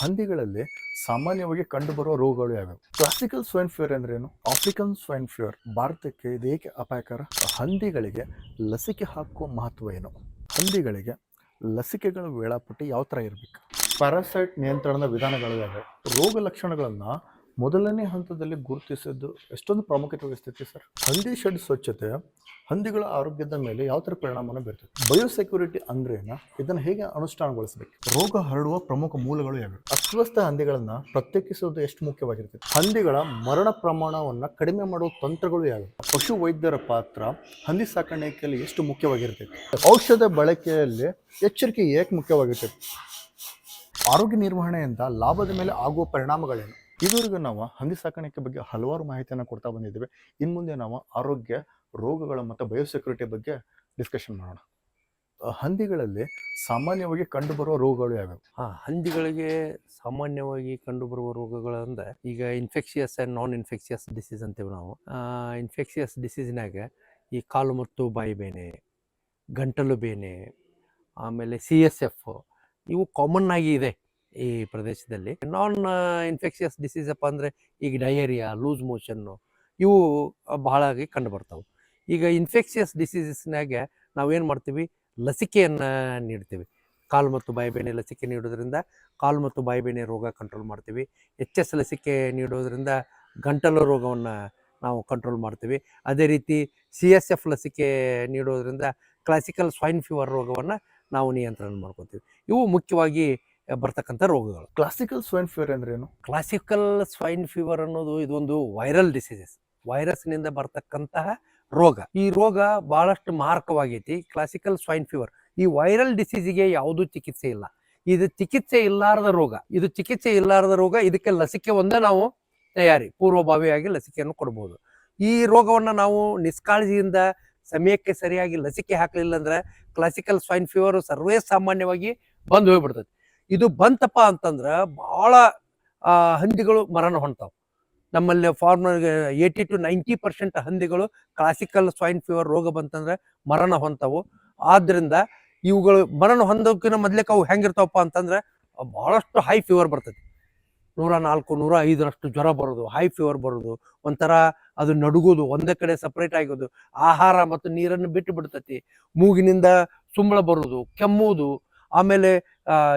ಹಂದಿಗಳಲ್ಲಿ ಸಾಮಾನ್ಯವಾಗಿ ಕಂಡುಬರುವ ರೋಗಗಳು ಯಾವ್ಯಾವು? ಕ್ಲಾಸಿಕಲ್ ಸ್ವೈನ್ ಫ್ಯೂರ್ ಅಂದ್ರೇನು? ಆಫ್ರಿಕನ್ ಸ್ವೈನ್ ಫ್ಯೂರ್ ಭಾರತಕ್ಕೆ ಇದು ಏಕೆ ಅಪಾಯಕರ? ಹಂದಿಗಳಿಗೆ ಲಸಿಕೆ ಹಾಕುವ ಮಹತ್ವ ಏನು? ಹಂದಿಗಳಿಗೆ ಲಸಿಕೆಗಳ ವೇಳಾಪಟ್ಟಿ ಯಾವ ಥರ ಇರಬೇಕು? ಪ್ಯಾರಾಸೈಟ್ ನಿಯಂತ್ರಣದ ವಿಧಾನಗಳು ಯಾವ್ಯಾವು? ರೋಗ ಲಕ್ಷಣಗಳನ್ನು ಮೊದಲನೇ ಹಂತದಲ್ಲಿ ಗುರುತಿಸಿದ್ದು ಎಷ್ಟೊಂದು ಪ್ರಾಮುಖ್ಯತೆ ವಹಿಸ್ತೈತಿ ಸರ್. ಹಂದಿ ಶೆಡ್ ಸ್ವಚ್ಛತೆ ಹಂದಿಗಳ ಆರೋಗ್ಯದ ಮೇಲೆ ಯಾವ ಥರ ಪರಿಣಾಮನ ಬೀರ್ತದೆ? ಬಯೋಸೆಕ್ಯೂರಿಟಿ ಅಂದ್ರೆ ಇದನ್ನು ಹೇಗೆ ಅನುಷ್ಠಾನಗೊಳಿಸಬೇಕು? ರೋಗ ಹರಡುವ ಪ್ರಮುಖ ಮೂಲಗಳು ಯಾವ್ಯಾವು? ಅಸ್ವಸ್ಥ ಹಂದಿಗಳನ್ನು ಪ್ರತ್ಯೇಕಿಸುವುದು ಎಷ್ಟು ಮುಖ್ಯವಾಗಿರ್ತದೆ? ಹಂದಿಗಳ ಮರಣ ಪ್ರಮಾಣವನ್ನು ಕಡಿಮೆ ಮಾಡುವ ತಂತ್ರಗಳು ಯಾವ ಪಶು ವೈದ್ಯರ ಪಾತ್ರ ಹಂದಿ ಸಾಕಾಣಿಕೆಯಲ್ಲಿ ಎಷ್ಟು ಮುಖ್ಯವಾಗಿರ್ತೈತಿ ಔಷಧ ಬಳಕೆಯಲ್ಲಿ ಎಚ್ಚರಿಕೆ ಏಕೆ ಮುಖ್ಯವಾಗಿರ್ತೈತಿ ಆರೋಗ್ಯ ನಿರ್ವಹಣೆಯಿಂದ ಲಾಭದ ಮೇಲೆ ಆಗುವ ಪರಿಣಾಮಗಳೇನು? ಇದುವರೆಗೂ ನಾವು ಹಂದಿ ಸಾಕಾಣಿಕೆ ಬಗ್ಗೆ ಹಲವಾರು ಮಾಹಿತಿಯನ್ನು ಕೊಡ್ತಾ ಬಂದಿದ್ದೇವೆ. ಇನ್ನು ಮುಂದೆ ನಾವು ಆರೋಗ್ಯ, ರೋಗಗಳ ಮತ್ತು ಬಯೋಸೆಕ್ಯೂರಿಟಿ ಬಗ್ಗೆ ಡಿಸ್ಕಷನ್ ಮಾಡೋಣ. ಹಂದಿಗಳಲ್ಲಿ ಸಾಮಾನ್ಯವಾಗಿ ಕಂಡುಬರುವ ರೋಗಗಳು ಯಾವ್ಯಾವು? ಹಾ, ಹಂದಿಗಳಿಗೆ ಸಾಮಾನ್ಯವಾಗಿ ಕಂಡುಬರುವ ರೋಗಗಳಂದ್ರೆ ಈಗ infectious and non infectious diseases ಅಂತೀವಿ ನಾವು. ಇನ್ಫೆಕ್ಷಿಯಸ್ ಡಿಸೀಸ್ನಾಗ ಈ ಕಾಲು ಮತ್ತು ಬಾಯಿ ಬೇನೆ, ಗಂಟಲು ಬೇನೆ, ಆಮೇಲೆ ಸಿ ಎಸ್ ಎಫ್ ಇವು ಕಾಮನ್ ಆಗಿ ಇದೆ. ಈ ಪ್ರದೇಶದಲ್ಲಿ. ನಾನ್ ಇನ್ಫೆಕ್ಷಿಯಸ್ ಡಿಸೀಸ್ ಅಪ್ಪ ಅಂದರೆ ಈಗ ಡಯೇರಿಯಾ ಲೂಸ್ ಮೋಷನ್ನು ಇವು ಬಹಳಾಗಿ ಕಂಡು ಬರ್ತಾವೆ ಈಗ ಇನ್ಫೆಕ್ಷಿಯಸ್ ನಾವು ನಾವೇನು ಮಾಡ್ತೀವಿ? ಲಸಿಕೆಯನ್ನು ನೀಡ್ತೀವಿ. ಕಾಲು ಮತ್ತು ಬಾಯಿಬೇನೆ ಲಸಿಕೆ ನೀಡೋದ್ರಿಂದ ಕಾಲು ಮತ್ತು ಬಾಯಿಬೇನೆ ರೋಗ ಕಂಟ್ರೋಲ್ ಮಾಡ್ತೀವಿ. ಎಚ್ ಎಸ್ ಲಸಿಕೆ ನೀಡೋದ್ರಿಂದ ಗಂಟಲು ರೋಗವನ್ನು ನಾವು ಕಂಟ್ರೋಲ್ ಮಾಡ್ತೀವಿ. ಅದೇ ರೀತಿ ಸಿ ಎಸ್ ಎಫ್ ಲಸಿಕೆ ನೀಡೋದ್ರಿಂದ ಕ್ಲಾಸಿಕಲ್ ಸ್ವೈನ್ ಫೀವರ್ ರೋಗವನ್ನು ನಾವು ನಿಯಂತ್ರಣ ಮಾಡ್ಕೊತೀವಿ. ಇವು ಮುಖ್ಯವಾಗಿ ಬರ್ತಕ್ಕಂಥ ರೋಗಗಳು. ಕ್ಲಾಸಿಕಲ್ ಸ್ವೈನ್ ಫೀವರ್ ಅಂದ್ರೆ ಏನು ಕ್ಲಾಸಿಕಲ್ ಸ್ವೈನ್ ಫೀವರ್ ಅನ್ನೋದು ಇದೊಂದು ವೈರಲ್ ಡಿಸೀಸಸ್ ವೈರಸ್ನಿಂದ ಬರ್ತಕ್ಕಂತಹ ರೋಗ. ಈ ರೋಗ ಬಹಳಷ್ಟು ಮಾರಕವಾಗೈತಿ. ಕ್ಲಾಸಿಕಲ್ ಸ್ವೈನ್ ಫೀವರ್ ಈ ವೈರಲ್ ಡಿಸೀಸಿಗೆ ಯಾವುದೂ ಚಿಕಿತ್ಸೆ ಇಲ್ಲ. ಇದು ಚಿಕಿತ್ಸೆ ಇಲ್ಲಾರದ ರೋಗ. ಇದು ಚಿಕಿತ್ಸೆ ಇಲ್ಲಾರದ ರೋಗ. ಇದಕ್ಕೆ ಲಸಿಕೆ ಒಂದೇ ನಾವು ತಯಾರಿ. ಪೂರ್ವಭಾವಿಯಾಗಿ ಲಸಿಕೆಯನ್ನು ಕೊಡ್ಬೋದು. ಈ ರೋಗವನ್ನು ನಾವು ನಿಷ್ಕಾಳಜಿಯಿಂದ ಸಮಯಕ್ಕೆ ಸರಿಯಾಗಿ ಲಸಿಕೆ ಹಾಕಲಿಲ್ಲ ಅಂದ್ರೆ ಕ್ಲಾಸಿಕಲ್ ಸ್ವೈನ್ ಫೀವರ್ ಸರ್ವೇ ಸಾಮಾನ್ಯವಾಗಿ ಬಂದು ಹೋಗ್ಬಿಡ್ತದೆ ಇದು ಬಂತಪ್ಪ ಅಂತಂದ್ರೆ ಭಾಳ ಹಂದಿಗಳು ಮರಣ ಹೊಂತಾವೆ ನಮ್ಮಲ್ಲಿ farmer eighty to ninety percent ಹಂದಿಗಳು ಕ್ಲಾಸಿಕಲ್ ಸ್ವೈನ್ ಫೀವರ್ ರೋಗ ಬಂತಂದ್ರೆ ಮರಣ ಹೊಂತಾವು ಆದ್ರಿಂದ ಇವುಗಳು ಮರಣ ಹೊಂದೋಕಿನ ಮೊದ್ಲೇಕ ಅವು ಹೆಂಗಿರ್ತಾವಪ್ಪ ಅಂತಂದ್ರೆ ಬಹಳಷ್ಟು ಹೈ ಫೀವರ್ ಬರ್ತೈತಿ. ನೂರ ನಾಲ್ಕು, ನೂರ ಐದರಷ್ಟು ಜ್ವರ ಬರೋದು ಹೈ ಫೀವರ್ ಬರೋದು, ಒಂಥರ ಅದು ನಡುಗೋದು, ಒಂದೇ ಕಡೆ ಸಪ್ರೇಟ್ ಆಗೋದು, ಆಹಾರ ಮತ್ತು ನೀರನ್ನು ಬಿಟ್ಟು ಬಿಡ್ತೈತಿ. ಮೂಗಿನಿಂದ ಸುಂಬಳ ಬರೋದು ಕೆಮ್ಮುವುದು ಆಮೇಲೆ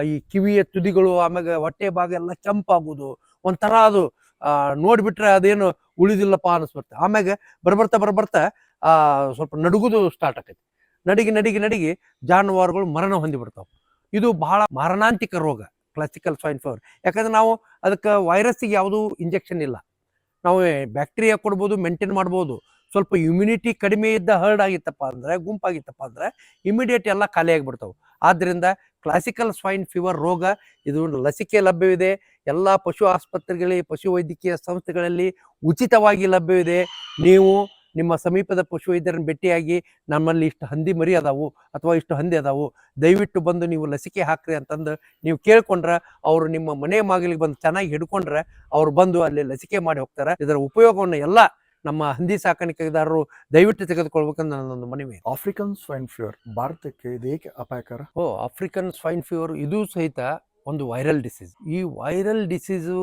ಈ ಕಿವಿಯ ತುದಿಗಳು, ಆಮೇಲೆ ಹೊಟ್ಟೆ ಭಾಗ ಎಲ್ಲ ಕೆಂಪಾಗೋದು ಒಂಥರ ಅದು ನೋಡಿಬಿಟ್ರೆ ಅದೇನು ಉಳಿದಿಲ್ಲಪ್ಪ ಅನಿಸ್ಬಿಡ್ತೆ ಆಮ್ಯಾಗ ಬರ್ಬರ್ತಾ ಬರ್ಬರ್ತಾ, ಆ, ಸ್ವಲ್ಪ ನಡುಗುದು ಸ್ಟಾರ್ಟ್ ಆಕೈತಿ. ನಡಿಗೆ ನಡಿಗೆ ನಡಿಗೆ ಜಾನುವಾರುಗಳು ಮರಣ ಹೊಂದಿಬಿಡ್ತಾವೆ ಇದು ಬಹಳ ಮಾರಣಾಂತಿಕ ರೋಗ ಕ್ಲಾಸಿಕಲ್ ಸ್ವೈನ್ ಫೀವರ್ ಯಾಕಂದ್ರೆ ನಾವು ಅದಕ್ಕೆ ವೈರಸ್ಸಿಗೆ ಯಾವುದೂ ಇಂಜೆಕ್ಷನ್ ಇಲ್ಲ. ನಾವು ಬ್ಯಾಕ್ಟೀರಿಯಾ ಕೊಡ್ಬೋದು ಮೇಂಟೈನ್ ಮಾಡ್ಬೋದು. ಸ್ವಲ್ಪ ಇಮ್ಯುನಿಟಿ ಕಡಿಮೆ ಇದ್ದ ಹರ್ಡ್ ಆಗಿತ್ತಪ್ಪ ಅಂದ್ರೆ, ಗುಂಪಾಗಿತ್ತಪ್ಪ ಅಂದ್ರೆ ಇಮಿಡಿಯೇಟ್ ಎಲ್ಲ ಖಾಲಿ ಆಗಿಬಿಡ್ತಾವೆ ಆದ್ದರಿಂದ ಕ್ಲಾಸಿಕಲ್ ಸ್ವೈನ್ ಫೀವರ್ ರೋಗ, ಇದು ಲಸಿಕೆ ಲಭ್ಯವಿದೆ. ಎಲ್ಲ ಪಶು ಆಸ್ಪತ್ರೆಗಳಲ್ಲಿ, ಪಶು ವೈದ್ಯಕೀಯ ಸಂಸ್ಥೆಗಳಲ್ಲಿ ಉಚಿತವಾಗಿ ಲಭ್ಯವಿದೆ. ನೀವು ನಿಮ್ಮ ಸಮೀಪದ ಪಶುವೈದ್ಯರನ್ನು ಭೇಟಿಯಾಗಿ ನಮ್ಮಲ್ಲಿ ಇಷ್ಟು ಹಂದಿ ಮರಿ ಅದಾವು ಅಥವಾ ಇಷ್ಟು ಹಂದಿ ಅದಾವು, ದಯವಿಟ್ಟು ಬಂದು ನೀವು ಲಸಿಕೆ ಹಾಕ್ರಿ ಅಂತಂದು ನೀವು ಕೇಳ್ಕೊಂಡ್ರೆ ಅವರು ನಿಮ್ಮ ಮನೆ ಮಾಗಲಿಗೆ ಬಂದು ಚೆನ್ನಾಗಿ ಹಿಡ್ಕೊಂಡ್ರೆ ಅವ್ರು ಬಂದು ಅಲ್ಲಿ ಲಸಿಕೆ ಮಾಡಿ ಹೋಗ್ತಾರೆ. ಇದರ ಉಪಯೋಗವನ್ನು ಎಲ್ಲ ನಮ್ಮ ಹಂದಿ ಸಾಕಾಣಿಕೆದಾರರು ದಯವಿಟ್ಟು ತೆಗೆದುಕೊಳ್ಬೇಕಂತ ನನ್ನೊಂದು ಮನವಿ. ಆಫ್ರಿಕನ್ ಸ್ವೈನ್ ಫ್ಲೂರ್ ಭಾರತಕ್ಕೆ ಇದು ಏಕೆ ಅಪಾಯಕರ? ಓ ಆಫ್ರಿಕನ್ ಸ್ವೈನ್ ಫ್ಲೂರ್ ಇದು ಸಹಿತ ಒಂದು ವೈರಲ್ ಡಿಸೀಸ್ ಈ ವೈರಲ್ ಡಿಸೀಸು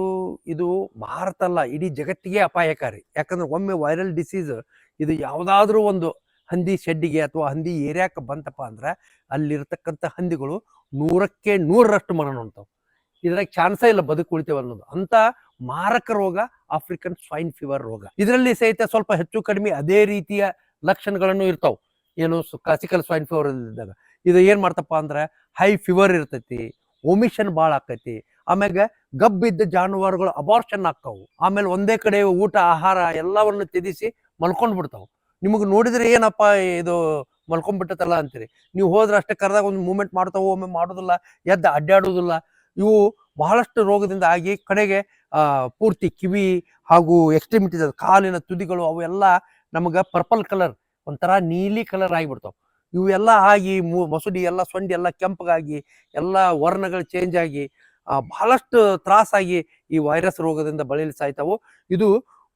ಇದು ಭಾರತ ಅಲ್ಲ ಇಡೀ ಜಗತ್ತಿಗೆ ಅಪಾಯಕಾರಿ. ಯಾಕಂದ್ರೆ ಒಮ್ಮೆ ವೈರಲ್ ಡಿಸೀಸ್ ಇದು ಯಾವುದಾದ್ರೂ ಒಂದು ಹಂದಿ ಶೆಡ್ಡಿಗೆ ಅಥವಾ ಹಂದಿ ಏರಿಯಾಕ್ಕೆ ಬಂತಪ್ಪ ಅಂದ್ರೆ ಅಲ್ಲಿರ್ತಕ್ಕಂಥ ಹಂದಿಗಳು ನೂರಕ್ಕೆ ನೂರರಷ್ಟು ಮರಣ ಉಂಟು ಇದ್ರಾಗ ಚಾನ್ಸೇ ಇಲ್ಲ ಬದುಕು ಉಳಿತೇವೆ ಅನ್ನೋದು ಅಂತ ಮಾರಕ ರೋಗ ಆಫ್ರಿಕನ್ ಸ್ವೈನ್ ಫೀವರ್ ರೋಗ. ಇದರಲ್ಲಿ ಸಹಿತ ಸ್ವಲ್ಪ ಹೆಚ್ಚು ಕಡಿಮೆ ಅದೇ ರೀತಿಯ ಲಕ್ಷಣಗಳನ್ನು ಇರ್ತಾವ್. ಏನು ಕ್ಲಾಸಿಕಲ್ ಸ್ವೈನ್ ಫೀವರ್ ಇದ್ದಾಗ. ಇದು ಏನ್ ಮಾಡ್ತಪ್ಪ ಅಂದ್ರೆ ಹೈ ಫೀವರ್ ಇರ್ತೈತಿ ಒಮಿಷನ್ ಭಾಳ ಆಕೈತಿ, ಆಮ್ಯಾಗ ಗಬ್ಬಿದ್ದ ಜಾನುವಾರುಗಳು ಅಬಾರ್ಷನ್ ಆಗ್ತಾವು. ಆಮೇಲೆ ಒಂದೇ ಕಡೆ ಊಟ, ಆಹಾರ ಎಲ್ಲವನ್ನು ತ್ಯಜಿಸಿ ಮಲ್ಕೊಂಡ್ ಬಿಡ್ತಾವು. ನಿಮಗೆ ನೋಡಿದ್ರೆ ಏನಪ್ಪ ಇದು ಮಲ್ಕೊಂಡ್ಬಿಟ್ಟತಲ್ಲ ಅಂತೀರಿ. ನೀವು ಹೋದ್ರೆ ಅಷ್ಟೇ ಕರೆದಾಗ ಒಂದು ಮೂಮೆಂಟ್ ಮಾಡ್ತಾವೆ, ಒಮ್ಮೆ ಮಾಡೋದಿಲ್ಲ, ಎದ್ದು ಅಡ್ಡಾಡೋದಿಲ್ಲ ಇವು ಬಹಳಷ್ಟು ರೋಗದಿಂದ ಆಗಿ ಕಡೆಗೆ ಪೂರ್ತಿ ಕಿವಿ ಹಾಗೂ ಎಕ್ಸ್ಟ್ರಿಮಿಟೀಸ್ ಕಾಲಿನ ತುದಿಗಳು ಅವೆಲ್ಲ ನಮಗೆ ಪರ್ಪಲ್ ಕಲರ್ ಒಂಥರ ನೀಲಿ ಕಲರ್ ಆಗಿಬಿಡ್ತಾವ. ಇವೆಲ್ಲ ಆಗಿ ಮಸೂಡಿ ಎಲ್ಲ ಸೊಂಡಿ ಎಲ್ಲ ಕೆಂಪಗಾಗಿ ಎಲ್ಲ ವರ್ಣಗಳು ಚೇಂಜ್ ಆಗಿ ಬಹಳಷ್ಟು ತ್ರಾಸಾಗಿ ಈ ವೈರಸ್ ರೋಗದಿಂದ ಬಳಲಿ ಸಾಯ್ತಾವು. ಇದು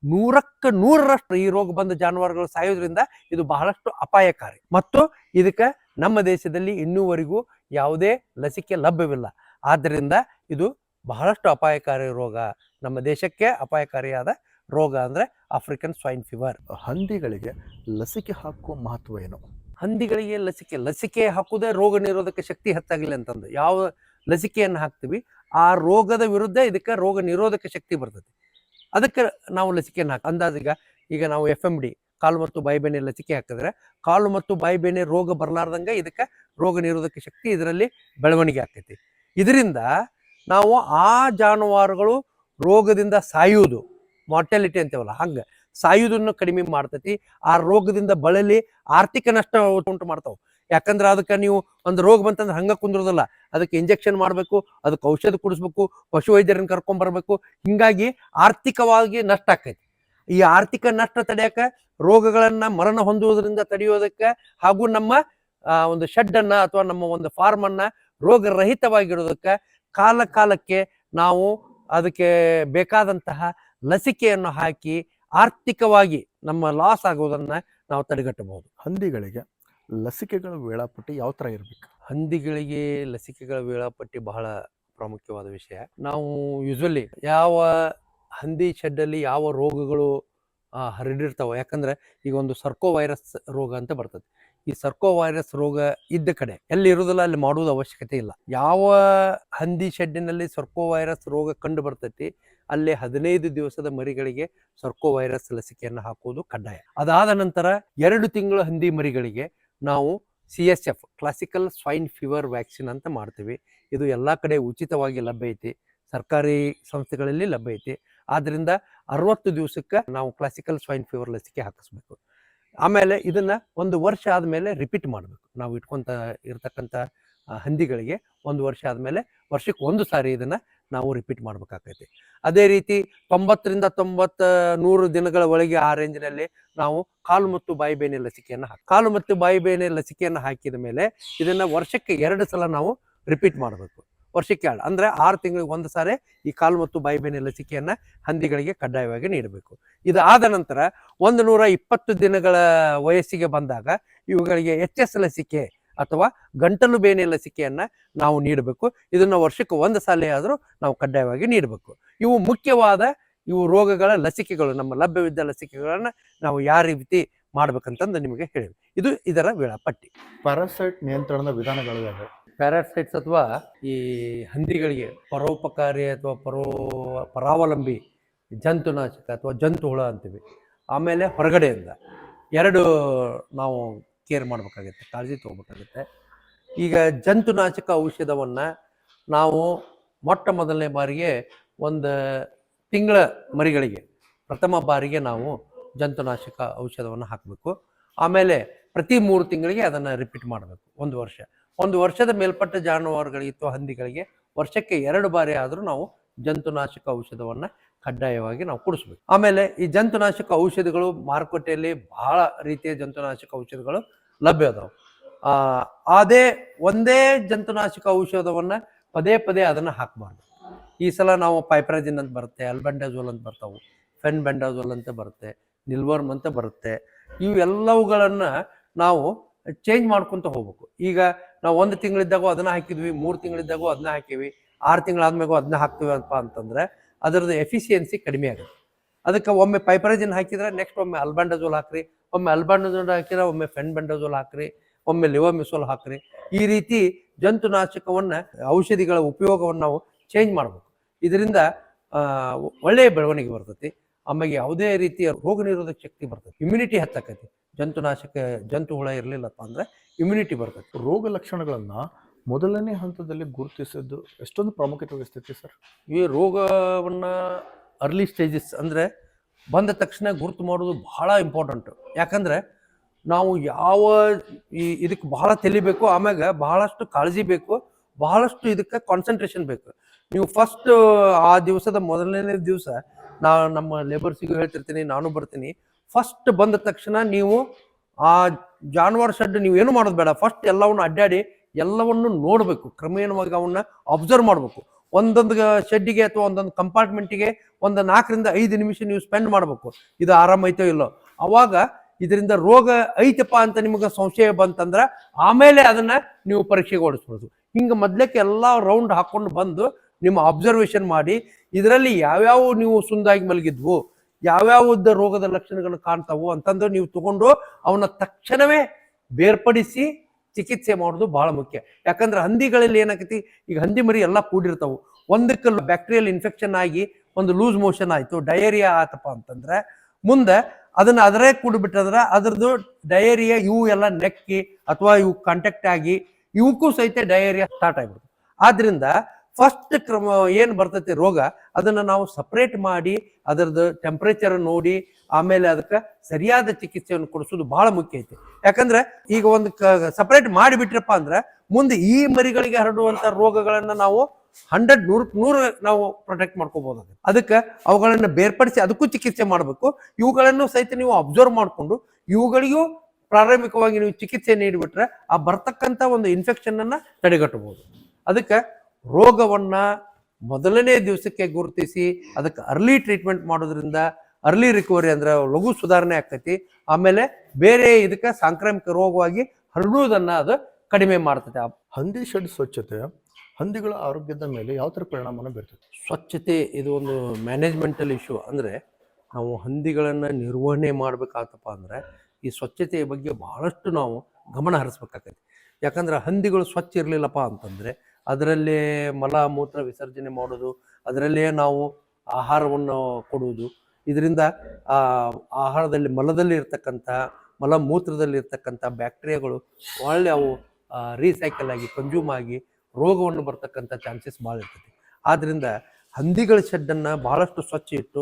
ನೂರಕ್ಕ ನೂರರಷ್ಟು ಈ ರೋಗ ಬಂದ ಜಾನುವಾರುಗಳು ಸಾಯೋದ್ರಿಂದ ಇದು ಬಹಳಷ್ಟು ಅಪಾಯಕಾರಿ. ಮತ್ತು ಇದಕ್ಕೆ ನಮ್ಮ ದೇಶದಲ್ಲಿ ಇನ್ನೂವರೆಗೂ ಯಾವುದೇ ಲಸಿಕೆ ಲಭ್ಯವಿಲ್ಲ. ಆದ್ದರಿಂದ ಇದು ಬಹಳಷ್ಟು ಅಪಾಯಕಾರಿ ರೋಗ ನಮ್ಮ ದೇಶಕ್ಕೆ ಅಪಾಯಕಾರಿಯಾದ ರೋಗ ಅಂದರೆ ಆಫ್ರಿಕನ್ ಸ್ವೈನ್ ಫೀವರ್. ಹಂದಿಗಳಿಗೆ ಲಸಿಕೆ ಹಾಕುವ ಮಹತ್ವ ಏನು? ಹಂದಿಗಳಿಗೆ ಲಸಿಕೆ ಲಸಿಕೆ ಹಾಕುವುದೇ ರೋಗ ನಿರೋಧಕ ಶಕ್ತಿ ಹೆಚ್ಚಾಗಲಿ ಅಂತಂದು. ಯಾವ ಲಸಿಕೆಯನ್ನು ಹಾಕ್ತೀವಿ ಆ ರೋಗದ ವಿರುದ್ಧ ಇದಕ್ಕೆ ರೋಗ ನಿರೋಧಕ ಶಕ್ತಿ ಬರ್ತದೆ. ಅದಕ್ಕೆ ನಾವು ಲಸಿಕೆಯನ್ನು ಹಾಕಿ ಅಂದಾಜೀಗ ಈಗ ನಾವು ಎಫ್ ಎಂ ಡಿ ಕಾಲು ಮತ್ತು ಬಾಯಿಬೇನೆ ಲಸಿಕೆ ಹಾಕಿದ್ರೆ ಕಾಲು ಮತ್ತು ಬಾಯಿಬೇನೆ ರೋಗ ಬರಲಾರ್ದಂಗೆ ಇದಕ್ಕೆ ರೋಗ ನಿರೋಧಕ ಶಕ್ತಿ ಇದರಲ್ಲಿ ಬೆಳವಣಿಗೆ ಆಗ್ತೈತಿ. ಇದರಿಂದ ನಾವು ಆ ಜಾನುವಾರುಗಳು ರೋಗದಿಂದ ಸಾಯುವುದು. ಮಾರ್ಟಾಲಿಟಿ ಅಂತೇವಲ್ಲ, ಹಂಗೆ. ಸಾಯುವುದನ್ನು ಕಡಿಮೆ ಮಾಡ್ತೈತಿ. ಆ ರೋಗದಿಂದ ಬಳಲಿ ಆರ್ಥಿಕ ನಷ್ಟ ಉಂಟು ಮಾಡ್ತಾವೆ. ಯಾಕಂದ್ರೆ ಅದಕ್ಕೆ ನೀವು ಒಂದು ರೋಗ ಬಂತಂದ್ರೆ ಹಂಗೆ ಕುಂದಿರೋದಲ್ಲ. ಅದಕ್ಕೆ ಇಂಜೆಕ್ಷನ್ ಮಾಡಬೇಕು, ಅದಕ್ಕೆ ಔಷಧ ಕುಡಿಸ್ಬೇಕು, ಪಶುವೈದ್ಯರನ್ನ ಕರ್ಕೊಂಬರ್ಬೇಕು. ಹಿಂಗಾಗಿ ಆರ್ಥಿಕವಾಗಿ ನಷ್ಟ ಆಕೈತಿ ಈ ಆರ್ಥಿಕ ನಷ್ಟ ತಡೆಯಕ ರೋಗಗಳನ್ನ ಮರಣ ಹೊಂದುವುದರಿಂದ ತಡೆಯೋದಕ್ಕೆ ಹಾಗೂ ನಮ್ಮ ಒಂದು ಶೆಡ್ ಅನ್ನ ಅಥವಾ ನಮ್ಮ ಒಂದು ಫಾರ್ಮ್ ಅನ್ನ ರೋಗರಹಿತವಾಗಿಡೋದಕ್ಕೆ ಕಾಲ ಕಾಲಕ್ಕೆ ನಾವು ಅದಕ್ಕೆ ಬೇಕಾದಂತಹ ಲಸಿಕೆಯನ್ನು ಹಾಕಿ ಆರ್ಥಿಕವಾಗಿ ನಮ್ಮ ಲಾಸ್ ಆಗೋದನ್ನ ನಾವು ತಡೆಗಟ್ಟಬಹುದು. ಹಂದಿಗಳಿಗೆ ಲಸಿಕೆಗಳ ವೇಳಾಪಟ್ಟಿ ಯಾವ ಥರ ಇರಬೇಕು? ಹಂದಿಗಳಿಗೆ ಲಸಿಕೆಗಳ ವೇಳಾಪಟ್ಟಿ ಬಹಳ ಪ್ರಾಮುಖ್ಯವಾದ ವಿಷಯ. ನಾವು ಯೂಶ್ವಲಿ ಯಾವ ಹಂದಿ ಶೆಡ್ಡಲ್ಲಿ ಯಾವ ರೋಗಗಳು ಹರಡಿರ್ತಾವೆ ಯಾಕಂದರೆ ಯಾಕಂದ್ರೆ ಈಗ ಒಂದು ಸರ್ಕೋ ವೈರಸ್ ರೋಗ ಅಂತ ಬರ್ತದೆ. ಈ ಸರ್ಕೋ ವೈರಸ್ ರೋಗ ಇದ್ದ ಕಡೆ ಎಲ್ಲಿ ಇರುವುದಿಲ್ಲ, ಅಲ್ಲಿ ಮಾಡುವುದು ಅವಶ್ಯಕತೆ ಇಲ್ಲ. ಯಾವ ಹಂದಿ ಶೆಡ್ಡಿನಲ್ಲಿ ಸರ್ಕೋ ವೈರಸ್ ರೋಗ ಕಂಡು ಬರ್ತೈತಿ, ಅಲ್ಲಿ ಹದಿನೈದು ದಿವಸದ ಮರಿಗಳಿಗೆ ಸರ್ಕೋ ವೈರಸ್ ಲಸಿಕೆಯನ್ನು ಹಾಕುವುದು ಕಡ್ಡಾಯ. ಅದಾದ ನಂತರ ಎರಡು ತಿಂಗಳ ಹಂದಿ ಮರಿಗಳಿಗೆ ನಾವು C S F classical swine fever vaccine ಅಂತ ಮಾಡ್ತೀವಿ. ಇದು ಎಲ್ಲ ಕಡೆ ಉಚಿತವಾಗಿ ಲಭ್ಯ ಐತಿ, ಸರ್ಕಾರಿ ಸಂಸ್ಥೆಗಳಲ್ಲಿ ಲಭ್ಯ ಐತಿ. ಆದ್ದರಿಂದ ಅರವತ್ತು ದಿವಸಕ್ಕೆ ನಾವು ಕ್ಲಾಸಿಕಲ್ ಸ್ವೈನ್ ಫೀವರ್ ಲಸಿಕೆ ಹಾಕಿಸ್ಬೇಕು. ಆಮೇಲೆ ಇದನ್ನ ಒಂದು ವರ್ಷ ಆದಮೇಲೆ ರಿಪೀಟ್ ಮಾಡಬೇಕು. ನಾವು ಇಟ್ಕೊಂತ ಇರ್ತಕ್ಕಂಥ ಹಂದಿಗಳಿಗೆ ಒಂದು ವರ್ಷ ಆದಮೇಲೆ ವರ್ಷಕ್ಕೆ ಒಂದು ಸಾರಿ ಇದನ್ನ ನಾವು ರಿಪೀಟ್ ಮಾಡ್ಬೇಕಾಗ್ತೈತಿ ಅದೇ ರೀತಿ ತೊಂಬತ್ತರಿಂದ ತೊಂಬತ್ತ ನೂರು ದಿನಗಳ ಒಳಗೆ ಆ ರೇಂಜ್ನಲ್ಲಿ ನಾವು ಕಾಲು ಮತ್ತು ಬಾಯಿಬೇನೆ ಲಸಿಕೆಯನ್ನು ಹಾಕಿ, ಕಾಲು ಮತ್ತು ಬಾಯಿಬೇನೆ ಲಸಿಕೆಯನ್ನು ಹಾಕಿದ ಮೇಲೆ ಇದನ್ನ ವರ್ಷಕ್ಕೆ ಎರಡು ಸಲ ನಾವು ರಿಪೀಟ್ ಮಾಡಬೇಕು. ವರ್ಷಕ್ಕೆ ಎರಡು, ಅಂದ್ರೆ ಆರು ತಿಂಗಳಿಗೆ ಒಂದು ಸಾರಿ ಈ ಕಾಲು ಮತ್ತು ಬಾಯಿಬೇನೆ ಲಸಿಕೆಯನ್ನು ಹಂದಿಗಳಿಗೆ ಕಡ್ಡಾಯವಾಗಿ ನೀಡಬೇಕು. ಇದು ಆದ ನಂತರ ಒಂದು ನೂರ ಇಪ್ಪತ್ತು ದಿನಗಳ ವಯಸ್ಸಿಗೆ ಬಂದಾಗ ಇವುಗಳಿಗೆ ಎಚ್ ಎಸ್ ಲಸಿಕೆ ಅಥವಾ ಗಂಟಲು ಬೇನೆ ಲಸಿಕೆಯನ್ನು ನಾವು ನೀಡಬೇಕು. ಇದನ್ನು ವರ್ಷಕ್ಕೆ ಒಂದು ಸಾಲ ಆದರೂ ನಾವು ಕಡ್ಡಾಯವಾಗಿ ನೀಡಬೇಕು. ಇವು ಮುಖ್ಯವಾದ ಇವು ರೋಗಗಳ ಲಸಿಕೆಗಳು, ನಮ್ಮ ಲಭ್ಯವಿದ್ದ ಲಸಿಕೆಗಳನ್ನು ನಾವು ಯಾವ ರೀತಿ ಮಾಡ್ಬೇಕಂತಂದು ನಿಮಗೆ ಹೇಳಿವಿ ಇದು ಇದರ ವೇಳಾಪಟ್ಟಿ. ಪ್ಯಾರಾಸೈಟ್ ನಿಯಂತ್ರಣದ ವಿಧಾನಗಳು ಯಾವುವು? ಪ್ಯಾರಾಸೈಟ್ಸ್ ಅಥವಾ ಈ ಹಂದಿಗಳಿಗೆ ಪರೋಪಕಾರಿ ಅಥವಾ ಪರೋ, ಪರಾವಲಂಬಿ ಜಂತುನಾಶಕ ಅಥವಾ ಜಂತು ಹುಳ ಅಂತೀವಿ. ಆಮೇಲೆ ಹೊರಗಡೆಯಿಂದ ಎರಡು ನಾವು ಕೇರ್ ಮಾಡಬೇಕಾಗುತ್ತೆ, ಕಾಳಜಿ ತೊಗೋಬೇಕಾಗುತ್ತೆ. ಈಗ ಜಂತುನಾಶಕ ಔಷಧವನ್ನು ನಾವು ಮೊಟ್ಟ ಮೊದಲನೇ ಬಾರಿಗೆ ಒಂದು ತಿಂಗಳ ಮರಿಗಳಿಗೆ ಪ್ರಥಮ ಬಾರಿಗೆ ನಾವು ಜಂತುನಾಶಕ ಔಷಧವನ್ನು ಹಾಕಬೇಕು. ಆಮೇಲೆ ಪ್ರತಿ ಮೂರು ತಿಂಗಳಿಗೆ ಅದನ್ನು ರಿಪೀಟ್ ಮಾಡಬೇಕು, ಒಂದು ವರ್ಷ. ಒಂದು ವರ್ಷದ ಮೇಲ್ಪಟ್ಟ ಜಾನುವಾರುಗಳಿಗೆ ಅಥವಾ ಹಂದಿಗಳಿಗೆ. ವರ್ಷಕ್ಕೆ ಎರಡು ಬಾರಿ ಆದರೂ ನಾವು ಜಂತುನಾಶಕ ಔಷಧವನ್ನು ಕಡ್ಡಾಯವಾಗಿ ನಾವು ಕುಡಿಸ್ಬೇಕು. ಆಮೇಲೆ ಈ ಜಂತುನಾಶಕ ಔಷಧಿಗಳು ಮಾರುಕಟ್ಟೆಯಲ್ಲಿ ಬಹಳ ರೀತಿಯ ಜಂತುನಾಶಕ ಔಷಧಗಳು ಲಭ್ಯ ಅದಾವೆ. ಅದೇ ಒಂದೇ ಜಂತುನಾಶಕ ಔಷಧವನ್ನು ಪದೇ ಪದೇ ಅದನ್ನು ಹಾಕಬಾರ್ದು. ಈ ಸಲ ನಾವು ಪೈಪ್ರಾಜಿನ್ ಅಂತ ಬರುತ್ತೆ, ಅಲ್ಬೆಂಡಾಜೋಲ್ ಅಂತ ಬರ್ತಾವೆ ಫೆನ್ ಬೆಂಡಾಜೋಲ್ ಅಂತ ಬರುತ್ತೆ, ನಿಲ್ವರ್ಮ್ ಅಂತ ಬರುತ್ತೆ. ಇವೆಲ್ಲವುಗಳನ್ನು ನಾವು ಚೇಂಜ್ ಮಾಡ್ಕೊಂತ ಹೋಗ್ಬೇಕು. ಈಗ ನಾವು ಒಂದು ತಿಂಗಳಿದ್ದಾಗೂ ಅದನ್ನ ಹಾಕಿದ್ವಿ, ಮೂರು ತಿಂಗಳಿದ್ದಾಗೂ ಅದನ್ನ ಹಾಕಿವಿ, ಆರು ತಿಂಗಳಾದ್ಮೇಲೆ ಅದನ್ನ ಹಾಕ್ತೀವಿ ಅಂತ ಅಂತಂದ್ರೆ ಅದರದ್ದು ಎಫಿಷಿಯನ್ಸಿ ಕಡಿಮೆ ಆಗುತ್ತೆ. ಅದಕ್ಕೆ ಒಮ್ಮೆ ಪೈಪ್ರಾಜಿನ್ ಹಾಕಿದ್ರೆ ನೆಕ್ಸ್ಟ್ ಒಮ್ಮೆ ಅಲ್ಬಂಡಜೋಲ್ ಹಾಕ್ರಿ, ಒಮ್ಮೆ ಅಲ್ಬಂಡಜೋಲ್ ಹಾಕಿದ್ರೆ ಒಮ್ಮೆ ಫೆನ್ ಬೆಂಡಾಜೋಲ್ ಹಾಕ್ರಿ, ಒಮ್ಮೆ ಲಿವೋಮಿಸೋಲ್ ಹಾಕ್ರಿ. ಈ ರೀತಿ ಜಂತುನಾಶಕವನ್ನ, ಔಷಧಿಗಳ ಉಪಯೋಗವನ್ನು ನಾವು ಚೇಂಜ್ ಮಾಡಬೇಕು. ಇದರಿಂದ ಒಳ್ಳೆಯ ಬೆಳವಣಿಗೆ ಬರ್ತೈತಿ. ಆಮೇಲೆ ಯಾವುದೇ ರೀತಿಯ ರೋಗ ನಿರೋಧಕ ಶಕ್ತಿ ಬರ್ತೈತಿ. ಇಮ್ಯುನಿಟಿ ಹೆಚ್ಚಾಕೈತಿ ಜಂತುನಾಶಕ ಜಂತು ಹುಳ ಇರಲಿಲ್ಲಪ್ಪ ಅಂದ್ರೆ ಇಮ್ಯುನಿಟಿ ಬರ್ತೈತೆ ರೋಗ ಲಕ್ಷಣಗಳನ್ನು ಮೊದಲನೇ ಹಂತದಲ್ಲಿ ಗುರುತಿಸಿದ್ದು ಎಷ್ಟೊಂದು ಪ್ರಾಮುಖ್ಯತೆ ವಹಿಸ್ತೈತಿ ಸರ್? ಈ ರೋಗವನ್ನು ಅರ್ಲಿ ಸ್ಟೇಜಸ್ ಅಂದರೆ ಬಂದ ತಕ್ಷಣ ಗುರುತು ಮಾಡೋದು ಬಹಳ ಇಂಪಾರ್ಟೆಂಟು ಯಾಕಂದರೆ ನಾವು ಯಾವ ಈ ಇದಕ್ಕೆ ಬಹಳ ತೆಲಿಬೇಕು ಆಮ್ಯಾಗ ಬಹಳಷ್ಟು ಕಾಳಜಿ ಬೇಕು ಬಹಳಷ್ಟು ಇದಕ್ಕೆ ಕಾನ್ಸಂಟ್ರೇಷನ್ ಬೇಕು. ನೀವು ಫಸ್ಟ್ ಆ ದಿವಸದ ಮೊದಲನೇ ದಿವಸ ನಾ ನಮ್ಮ ಲೇಬರ್ಸಿಗೂ ಹೇಳ್ತಿರ್ತೀನಿ ನಾನು ಬರ್ತೀನಿ ಫಸ್ಟ್ ಬಂದ ತಕ್ಷಣ ನೀವು ಆ ಜಾನುವಾರು ಶೆಡ್ ನೀವು ಏನು ಮಾಡೋದು ಬೇಡ. ಫಸ್ಟ್ ಎಲ್ಲವನ್ನು ಅಡ್ಡಾಡಿ ಎಲ್ಲವನ್ನು ನೋಡಬೇಕು. ಕ್ರಮೇಣವಾಗಿ ಅವನ್ನ ಅಬ್ಸರ್ವ್ ಮಾಡಬೇಕು. ಒಂದೊಂದು ಶೆಡ್ಡಿಗೆ ಅಥವಾ ಒಂದೊಂದು ಕಂಪಾರ್ಟ್ಮೆಂಟಿಗೆ ಒಂದು ನಾಲ್ಕರಿಂದ ಐದು ನಿಮಿಷ ನೀವು ಸ್ಪೆಂಡ್ ಮಾಡಬೇಕು. ಇದು ಆರಾಮ ಐತೋ ಇಲ್ಲೋ? ಅವಾಗ ಇದರಿಂದ ರೋಗ ಐತಪ್ಪ ಅಂತ ನಿಮಗೆ ಸಂಶಯ ಬಂತಂದ್ರೆ ಆಮೇಲೆ ಅದನ್ನ ನೀವು ಪರೀಕ್ಷೆಗೆ ಓಡಿಸ್ಬೋದು. ಹಿಂಗೆ ಮೊದ್ಲಕ್ಕೆ ಎಲ್ಲ ರೌಂಡ್ ಹಾಕೊಂಡು ಬಂದು ನಿಮ್ಮ ಅಬ್ಸರ್ವೇಷನ್ ಮಾಡಿ, ಇದರಲ್ಲಿ ಯಾವ್ಯಾವ ನೀವು ಸುಂದಾಗಿ ಮಲಗಿದ್ವು? ಯಾವ್ಯಾವುದ ರೋಗದ ಲಕ್ಷಣಗಳು ಕಾಣ್ತಾವು ಅಂತಂದ್ರೆ ನೀವು ತಗೊಂಡು ಅವನ ತಕ್ಷಣವೇ ಬೇರ್ಪಡಿಸಿ ಚಿಕಿತ್ಸೆ ಮಾಡೋದು ಬಹಳ ಮುಖ್ಯ. ಯಾಕಂದ್ರೆ ಹಂದಿಗಳಲ್ಲಿ ಏನಾಗತಿ ಈಗ ಹಂದಿ ಮರಿ ಎಲ್ಲ ಕೂಡಿರ್ತಾವು. ಒಂದಕ್ಕೆ ಬ್ಯಾಕ್ಟೀರಿಯಲ್ ಇನ್ಫೆಕ್ಷನ್ ಆಗಿ ಒಂದು ಲೂಸ್ ಮೋಷನ್ ಆಯ್ತು ಡಯೇರಿಯಾ ಆತಪ್ಪ ಅಂತಂದ್ರೆ, ಮುಂದೆ ಅದನ್ನ ಅದರೇ ಕೂಡ್ಬಿಟ್ಟಂದ್ರ ಅದ್ರದ್ದು ಡಯೇರಿಯಾ ಇವು ಎಲ್ಲ ನೆಕ್ಕಿ ಅಥವಾ ಇವು ಕಾಂಟ್ಯಾಕ್ಟ್ ಆಗಿ ಇವಕ್ಕೂ ಸಹಿತ ಡಯೇರಿಯಾ ಸ್ಟಾರ್ಟ್ ಆಗ್ಬಿಡ್ತು ಆದ್ರಿಂದ ಫಸ್ಟ್ ಕ್ರಮ ಏನು ಬರ್ತೈತಿ ರೋಗ, ಅದನ್ನ ನಾವು ಸಪ್ರೇಟ್ ಮಾಡಿ, ಅದರದ್ದು ಟೆಂಪ್ರೇಚರ್ ನೋಡಿ, ಆಮೇಲೆ ಅದಕ್ಕೆ ಸರಿಯಾದ ಚಿಕಿತ್ಸೆಯನ್ನು ಕೊಡಿಸೋದು ಬಹಳ ಮುಖ್ಯ ಐತಿ. ಯಾಕಂದ್ರೆ ಈಗ ಒಂದು ಸಪ್ರೇಟ್ ಮಾಡಿಬಿಟ್ರಪ್ಪ ಅಂದ್ರೆ ಮುಂದೆ ಈ ಮರಿಗಳಿಗೆ ಹರಡುವಂತ ರೋಗಗಳನ್ನ ನಾವು ಹಂಡ್ರೆಡ್ ನೂರ್, ನೂರು ನಾವು ಪ್ರೊಟೆಕ್ಟ್ ಮಾಡ್ಕೋಬಹುದು ಅದಕ್ಕೆ ಅವುಗಳನ್ನು ಬೇರ್ಪಡಿಸಿ ಅದಕ್ಕೂ ಚಿಕಿತ್ಸೆ ಮಾಡಬೇಕು. ಇವುಗಳನ್ನು ಸಹಿತ ನೀವು ಅಬ್ಸರ್ವ್ ಮಾಡಿಕೊಂಡು, ಇವುಗಳಿಗೂ ಪ್ರಾರಂಭಿಕವಾಗಿ ನೀವು ಚಿಕಿತ್ಸೆ ನೀಡಿಬಿಟ್ರೆ ಆ ಬರ್ತಕ್ಕಂಥ ಒಂದು ಇನ್ಫೆಕ್ಷನ್ ಅನ್ನ ತಡೆಗಟ್ಟಬಹುದು. ಅದಕ್ಕೆ ರೋಗವನ್ನ ಮೊದಲನೇ ದಿವಸಕ್ಕೆ ಗುರುತಿಸಿ ಅದಕ್ಕೆ ಅರ್ಲಿ ಟ್ರೀಟ್ಮೆಂಟ್ ಮಾಡೋದ್ರಿಂದ ಅರ್ಲಿ ರಿಕವರಿ ಅಂದ್ರೆ ಲಘು ಸುಧಾರಣೆ ಆಗ್ತೈತಿ. ಆಮೇಲೆ ಬೇರೆ ಇದಕ್ಕೆ ಸಾಂಕ್ರಾಮಿಕ ರೋಗವಾಗಿ ಹರಡುವುದನ್ನ ಅದು ಕಡಿಮೆ ಮಾಡ್ತೈತೆ. ಹಂದಿ ಶೆಡ್ ಸ್ವಚ್ಛತೆ ಹಂದಿಗಳ ಆರೋಗ್ಯದ ಮೇಲೆ ಯಾವ ಥರ ಪರಿಣಾಮವನ್ನು ಬೀರ್ತದೆ ಸ್ವಚ್ಛತೆ ಇದು ಒಂದು ಮ್ಯಾನೇಜ್ಮೆಂಟಲ್ ಇಶ್ಯೂ ಅಂದರೆ ನಾವು ಹಂದಿಗಳನ್ನು ನಿರ್ವಹಣೆ ಮಾಡಬೇಕಾತಪ್ಪ ಅಂದರೆ ಈ ಸ್ವಚ್ಛತೆಯ ಬಗ್ಗೆ ಬಹಳಷ್ಟು ನಾವು ಗಮನ ಹರಿಸ್ಬೇಕಾಗೈತಿ. ಯಾಕಂದ್ರೆ ಹಂದಿಗಳು ಸ್ವಚ್ಛ ಇರಲಿಲ್ಲಪ್ಪ ಅಂತಂದರೆ ಅದರಲ್ಲೇ ಮಲ ಮೂತ್ರ ವಿಸರ್ಜನೆ ಮಾಡೋದು ಅದರಲ್ಲೇ ನಾವು ಆಹಾರವನ್ನು ಕೊಡುವುದು. ಇದರಿಂದ ಆ ಆಹಾರದಲ್ಲಿ ಮಲದಲ್ಲಿ ಇರ್ತಕ್ಕಂಥ, ಮಲ ಮೂತ್ರದಲ್ಲಿ ಇರ್ತಕ್ಕಂಥ ಬ್ಯಾಕ್ಟೀರಿಯಾಗಳು ಒಳ್ಳೆ ಅವು ರೀಸೈಕಲ್ ಆಗಿ ಕನ್ಸ್ಯೂಮ್ ಆಗಿ ರೋಗವನ್ನು ಬರ್ತಕ್ಕಂಥ ಚಾನ್ಸಸ್ ಭಾಳ ಇರ್ತದೆ. ಆದ್ದರಿಂದ ಹಂದಿಗಳ ಶೆಡ್ಡನ್ನು ಬಹಳಷ್ಟು ಸ್ವಚ್ಛ ಇಟ್ಟು,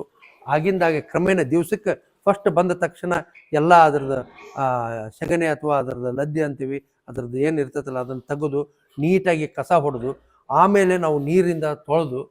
ಆಗಿಂದಾಗೆ ಕ್ರಮೇಣ ದಿವಸಕ್ಕೆ ಫಸ್ಟ್ ಬಂದ ತಕ್ಷಣ ಎಲ್ಲ ಅದರದ್ದು ಸೆಗಣಿ ಅಥವಾ ಅದರದ್ದು ಲದ್ದೆ ಅಂತೀವಿ ಅದರದ್ದು ಏನು ಇರ್ತೈತಲ್ಲ, ಅದನ್ನು ತೆಗೆದು ನೀಟಾಗಿ ಕಸ ಹೊಡೆದು, ಆಮೇಲೆ ನಾವು ನೀರಿಂದ ತೊಳೆದು,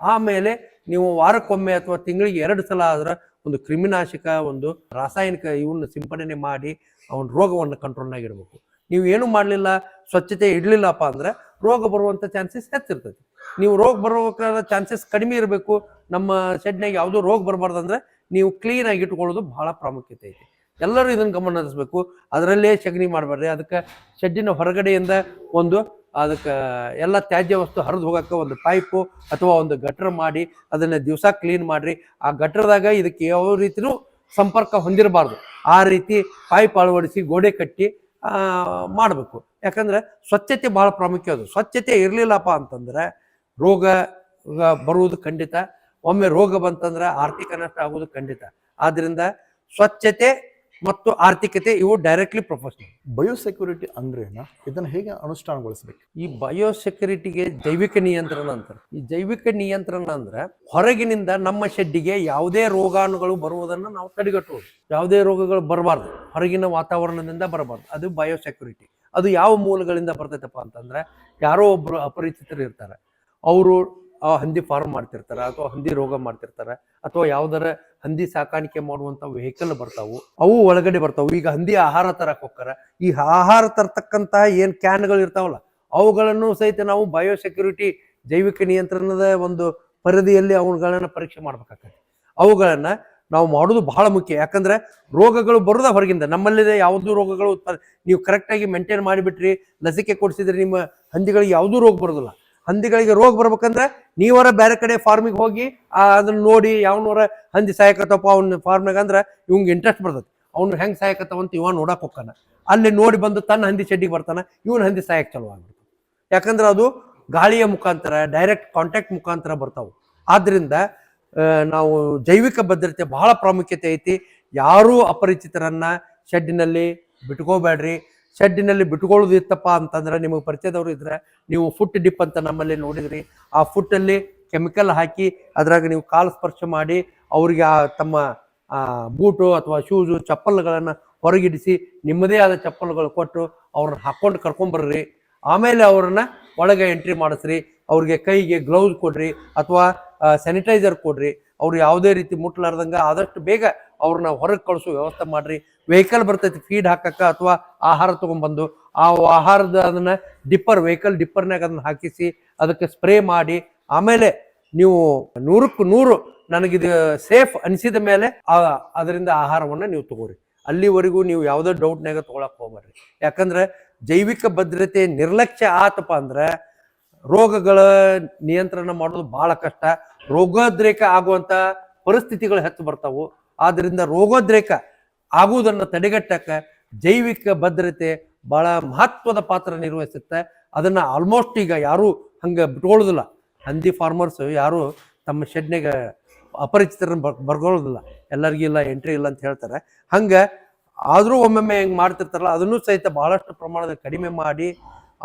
ಆಮೇಲೆ ನೀವು ವಾರಕ್ಕೊಮ್ಮೆ ಅಥವಾ ತಿಂಗಳಿಗೆ ಎರಡು ಸಲ ಆದ್ರೆ ಒಂದು ಕ್ರಿಮಿನಾಶಕ, ಒಂದು ರಾಸಾಯನಿಕ ಇವನ್ನ ಸಿಂಪಡಣೆ ಮಾಡಿ ಅವನ ರೋಗವನ್ನು ಕಂಟ್ರೋಲ್ನಾಗಿಡ್ಬೇಕು ನೀವು ಏನು ಮಾಡಲಿಲ್ಲ, ಸ್ವಚ್ಛತೆ ಇಡಲಿಲ್ಲಪ್ಪ ಅಂದ್ರೆ ರೋಗ ಬರುವಂಥ ಚಾನ್ಸಸ್ ಹೆಚ್ಚಿರ್ತೈತಿ. ನೀವು ರೋಗ ಬರಬೇಕಾದ ಚಾನ್ಸಸ್ ಕಡಿಮೆ ಇರಬೇಕು. ನಮ್ಮ ಶೆಡ್ನಾಗ ಯಾವುದೋ ರೋಗ ಬರಬಾರ್ದು ಅಂದ್ರೆ ನೀವು ಕ್ಲೀನ್ ಆಗಿ ಇಟ್ಕೊಳ್ಳೋದು ಬಹಳ ಪ್ರಾಮುಖ್ಯತೆ ಐತಿ. ಎಲ್ಲರೂ ಇದನ್ನ ಗಮನ ಹರಿಸ್ಬೇಕು. ಅದರಲ್ಲೇ ಸಗಣಿ ಮಾಡಬೇಡ್ರಿ ಅದಕ್ಕೆ ಶೆಡ್ಡಿನ ಹೊರಗಡೆಯಿಂದ ಒಂದು ಅದಕ್ಕೆ ಎಲ್ಲ ತ್ಯಾಜ್ಯ ವಸ್ತು ಹರಿದು ಹೋಗಕ್ಕೆ ಒಂದು ಪೈಪು ಅಥವಾ ಒಂದು ಗಟ್ರ ಮಾಡಿ ಅದನ್ನು ದಿವಸ ಕ್ಲೀನ್ ಮಾಡಿರಿ. ಆ ಗಟ್ರದಾಗ ಇದಕ್ಕೆ ಯಾವ ರೀತಿಯೂ ಸಂಪರ್ಕ ಹೊಂದಿರಬಾರ್ದು. ಆ ರೀತಿ ಪೈಪ್ ಅಳವಡಿಸಿ ಗೋಡೆ ಕಟ್ಟಿ ಮಾಡಬೇಕು. ಯಾಕಂದ್ರೆ ಸ್ವಚ್ಛತೆ ಭಾಳ ಪ್ರಾಮುಖ್ಯ ಅದು. ಸ್ವಚ್ಛತೆ ಇರಲಿಲ್ಲಪ್ಪ ಅಂತಂದ್ರೆ ರೋಗ ಬರುವುದು ಖಂಡಿತ. ಒಮ್ಮೆ ರೋಗ ಬಂತಂದ್ರೆ ಆರ್ಥಿಕ ನಷ್ಟ ಆಗುವುದು ಖಂಡಿತ. ಆದ್ದರಿಂದ ಸ್ವಚ್ಛತೆ ಮತ್ತು ಆರ್ಥಿಕತೆ ಇವು ಡೈರೆಕ್ಟ್ಲಿ ಪ್ರೊಫೆಷನಲ್ ಬಯೋಸೆಕ್ಯೂರಿಟಿ ಅಂದ್ರೆ ಇದನ್ನ ಹೇಗೆ ಅನುಷ್ಠಾನಗೊಳಿಸಬೇಕು? ಈ ಬಯೋಸೆಕ್ಯೂರಿಟಿಗೆ ಜೈವಿಕ ನಿಯಂತ್ರಣ ಅಂತಾರೆ. ಈ ಜೈವಿಕ ನಿಯಂತ್ರಣ ಅಂದ್ರೆ ಹೊರಗಿನಿಂದ ನಮ್ಮ ಶೆಡ್ಡಿಗೆ ಯಾವುದೇ ರೋಗಾಣುಗಳು ಬರುವುದನ್ನು ನಾವು ತಡೆಗಟ್ಟುವುದು. ಯಾವುದೇ ರೋಗಗಳು ಬರಬಾರ್ದು. ಹೊರಗಿನ ವಾತಾವರಣದಿಂದ ಬರಬಾರ್ದು. ಅದು ಬಯೋಸೆಕ್ಯೂರಿಟಿ ಅದು ಯಾವ ಮೂಲಗಳಿಂದ ಬರ್ತೈತಪ್ಪ ಅಂತಂದ್ರೆ ಯಾರೋ ಒಬ್ರು ಅಪರಿಚಿತರು ಇರ್ತಾರೆ ಅವರು ಆ ಹಂದಿ ಫಾರ್ಮ್ ಮಾಡ್ತಿರ್ತಾರೆ ಅಥವಾ ಹಂದಿ ರೋಗ ಮಾಡ್ತಿರ್ತಾರೆ ಅಥವಾ ಯಾವ್ದಾರ ಹಂದಿ ಸಾಕಾಣಿಕೆ ಮಾಡುವಂತ ವೆಹಿಕಲ್ ಬರ್ತಾವು, ಅವು ಒಳಗಡೆ ಬರ್ತಾವು. ಈಗ ಹಂದಿ ಆಹಾರ ತರಕ್ ಹೋಗ್ತಾರ. ಈ ಆಹಾರ ತರ್ತಕ್ಕಂತಹ ಏನ್ ಕ್ಯಾನ್ಗಳು ಇರ್ತಾವಲ್ಲ, ಅವುಗಳನ್ನು ಸಹಿತ ನಾವು ಬಯೋ ಸೆಕ್ಯೂರಿಟಿ ಜೈವಿಕ ನಿಯಂತ್ರಣದ ಒಂದು ಪರಿಧಿಯಲ್ಲಿ ಅವುಗಳನ್ನ ಪರೀಕ್ಷೆ ಮಾಡ್ಬೇಕಾಗ್ತದೆ. ಅವುಗಳನ್ನ ನಾವು ಮಾಡೋದು ಬಹಳ ಮುಖ್ಯ. ಯಾಕಂದ್ರೆ ರೋಗಗಳು ಬರೋದ ಹೊರಗಿಂದ, ನಮ್ಮಲ್ಲಿದೆ ಯಾವುದೂ ರೋಗಗಳು ನೀವು ಕರೆಕ್ಟಾಗಿ ಮೇಂಟೈನ್ ಮಾಡಿಬಿಟ್ರಿ, ಲಸಿಕೆ ಕೊಡಿಸಿದ್ರೆ ನಿಮ್ಮ ಹಂದಿಗಳಿಗೆ ಯಾವುದೂ ರೋಗ ಬರೋದಿಲ್ಲ. ಹಂದಿಗಳಿಗೆ ರೋಗ ಬರ್ಬೇಕಂದ್ರೆ ನೀವರ ಬೇರೆ ಕಡೆ ಫಾರ್ಮಿಗೆ ಹೋಗಿ ಅದನ್ನ ನೋಡಿ ಯಾವನವರ ಹಂದಿ ಸಾಯಕತ್ತಪ್ಪ, ಅವ್ನ ಫಾರ್ಮ್ನಾಗ ಅಂದ್ರೆ ಇವಂಗೆ ಇಂಟ್ರೆಸ್ಟ್ ಬರ್ತದೆ. ಅವ್ನು ಹೆಂಗ್ ಸಾಯಕತ್ತವ ಅಂತ ಇವ ನೋಡಕ್ ಹೋಗ್ತಾನ. ಅಲ್ಲಿ ನೋಡಿ ಬಂದು ತನ್ನ ಹಂದಿ ಶೆಡ್ಡಿಗೆ ಬರ್ತಾನೆ, ಇವನ್ ಹಂದಿ ಸಾಯಕ್ ಚಲೋ ಆಗ್ಬಿಡ್ತು ಯಾಕಂದ್ರೆ ಅದು ಗಾಳಿಯ ಮುಖಾಂತರ ಡೈರೆಕ್ಟ್ ಕಾಂಟ್ಯಾಕ್ಟ್ ಮುಖಾಂತರ ಬರ್ತಾವು. ಆದ್ರಿಂದ ನಾವು ಜೈವಿಕ ಭದ್ರತೆ ಬಹಳ ಪ್ರಾಮುಖ್ಯತೆ ಐತಿ. ಯಾರೂ ಅಪರಿಚಿತರನ್ನ ಶೆಡ್ಡಿನಲ್ಲಿ ಬಿಟ್ಕೋಬೇಡ್ರಿ. ಶೆಡ್ಡಿನಲ್ಲಿ ಬಿಟ್ಕೊಳ್ಳೋದು ಇತ್ತಪ್ಪ ಅಂತಂದ್ರೆ ನಿಮಗೆ ಪರಿಚಯದವರು ಇದ್ರೆ ನೀವು ಫುಟ್ ಡಿಪ್ ಅಂತ ನಮ್ಮಲ್ಲಿ ನೋಡಿದ್ರಿ. ಆ ಫುಟ್ಟಲ್ಲಿ ಕೆಮಿಕಲ್ ಹಾಕಿ ಅದ್ರಾಗ ನೀವು ಕಾಲು ಸ್ಪರ್ಶ ಮಾಡಿ ಅವರಿಗೆ ಆ ತಮ್ಮ ಬೂಟು ಅಥವಾ ಶೂಸು, ಚಪ್ಪಲ್ಗಳನ್ನು ಹೊರಗಿಡಿಸಿ ನಿಮ್ಮದೇ ಆದ ಚಪ್ಪಲ್ಗಳು ಕೊಟ್ಟು ಅವ್ರನ್ನ ಹಾಕೊಂಡು ಕರ್ಕೊಂಡ್ಬರ್ರಿ ಆಮೇಲೆ ಅವ್ರನ್ನ ಒಳಗೆ ಎಂಟ್ರಿ ಮಾಡಿಸ್ರಿ. ಅವ್ರಿಗೆ ಕೈಗೆ ಗ್ಲೌಸ್ ಕೊಡ್ರಿ ಅಥವಾ ಸ್ಯಾನಿಟೈಸರ್ ಕೊಡ್ರಿ. ಅವ್ರು ಯಾವುದೇ ರೀತಿ ಮುಟ್ಲಾರ್ದಂಗ ಆದಷ್ಟು ಬೇಗ ಅವ್ರನ್ನ ಹೊರಗೆ ಕಳಿಸೋ ವ್ಯವಸ್ಥೆ ಮಾಡ್ರಿ. ವೆಹಿಕಲ್ ಬರ್ತೈತಿ ಫೀಡ್ ಹಾಕಕ್ಕ ಅಥವಾ ಆಹಾರ ತಗೊಂಡ್ಬಂದು, ಆ ಆಹಾರದ ಅದನ್ನ ಡಿಪ್ಪರ್ ವೆಹಿಕಲ್ ಡಿಪ್ಪರ್ನಾಗ ಅದನ್ನ ಹಾಕಿಸಿ, ಅದಕ್ಕೆ ಸ್ಪ್ರೇ ಮಾಡಿ, ಆಮೇಲೆ ನೀವು ನೂರಕ್ಕೂ ನೂರು ನನಗಿದು ಸೇಫ್ ಅನಿಸಿದ ಮೇಲೆ ಅದರಿಂದ ಆಹಾರವನ್ನ ನೀವು ತಗೋರಿ. ಅಲ್ಲಿವರೆಗೂ ನೀವು ಯಾವುದೇ ಡೌಟ್ನಾಗ ತಗೊಳಕ್ ಹೋಗ್ಬಾರ್ರಿ. ಯಾಕಂದ್ರೆ ಜೈವಿಕ ಭದ್ರತೆ ನಿರ್ಲಕ್ಷ್ಯ ಆತಪ್ಪ ಅಂದ್ರೆ, ರೋಗಗಳ ನಿಯಂತ್ರಣ ಮಾಡೋದು ಬಹಳ ಕಷ್ಟ. ರೋಗೋದ್ರೇಕ ಆಗುವಂತ ಪರಿಸ್ಥಿತಿಗಳು ಹೆಚ್ಚು ಬರ್ತಾವು. ಆದ್ರಿಂದ ರೋಗೋದ್ರೇಕ ಆಗುವುದನ್ನು ತಡೆಗಟ್ಟಕ ಜೈವಿಕ ಭದ್ರತೆ ಬಹಳ ಮಹತ್ವದ ಪಾತ್ರ ನಿರ್ವಹಿಸುತ್ತೆ. ಅದನ್ನು ಆಲ್ಮೋಸ್ಟ್ ಈಗ ಯಾರೂ ಹಂಗೆ ಬಿಟ್ಕೊಳ್ಳೋದಿಲ್ಲ. ಹಂದಿ ಫಾರ್ಮರ್ಸ್ ಯಾರು ತಮ್ಮ ಶೆಡ್ನಾಗ ಅಪರಿಚಿತರನ್ನು ಬರ್, ಬರ್ಕೊಳ್ಳೋದಿಲ್ಲ. ಎಲ್ಲರಿಗೂ ಇಲ್ಲ ಎಂಟ್ರಿ ಇಲ್ಲ ಅಂತ ಹೇಳ್ತಾರೆ. ಹಂಗೆ ಆದರೂ ಒಮ್ಮೊಮ್ಮೆ ಹೆಂಗೆ ಮಾಡ್ತಿರ್ತಾರಲ್ಲ, ಅದನ್ನು ಸಹಿತ ಬಹಳಷ್ಟು ಪ್ರಮಾಣದ ಕಡಿಮೆ ಮಾಡಿ,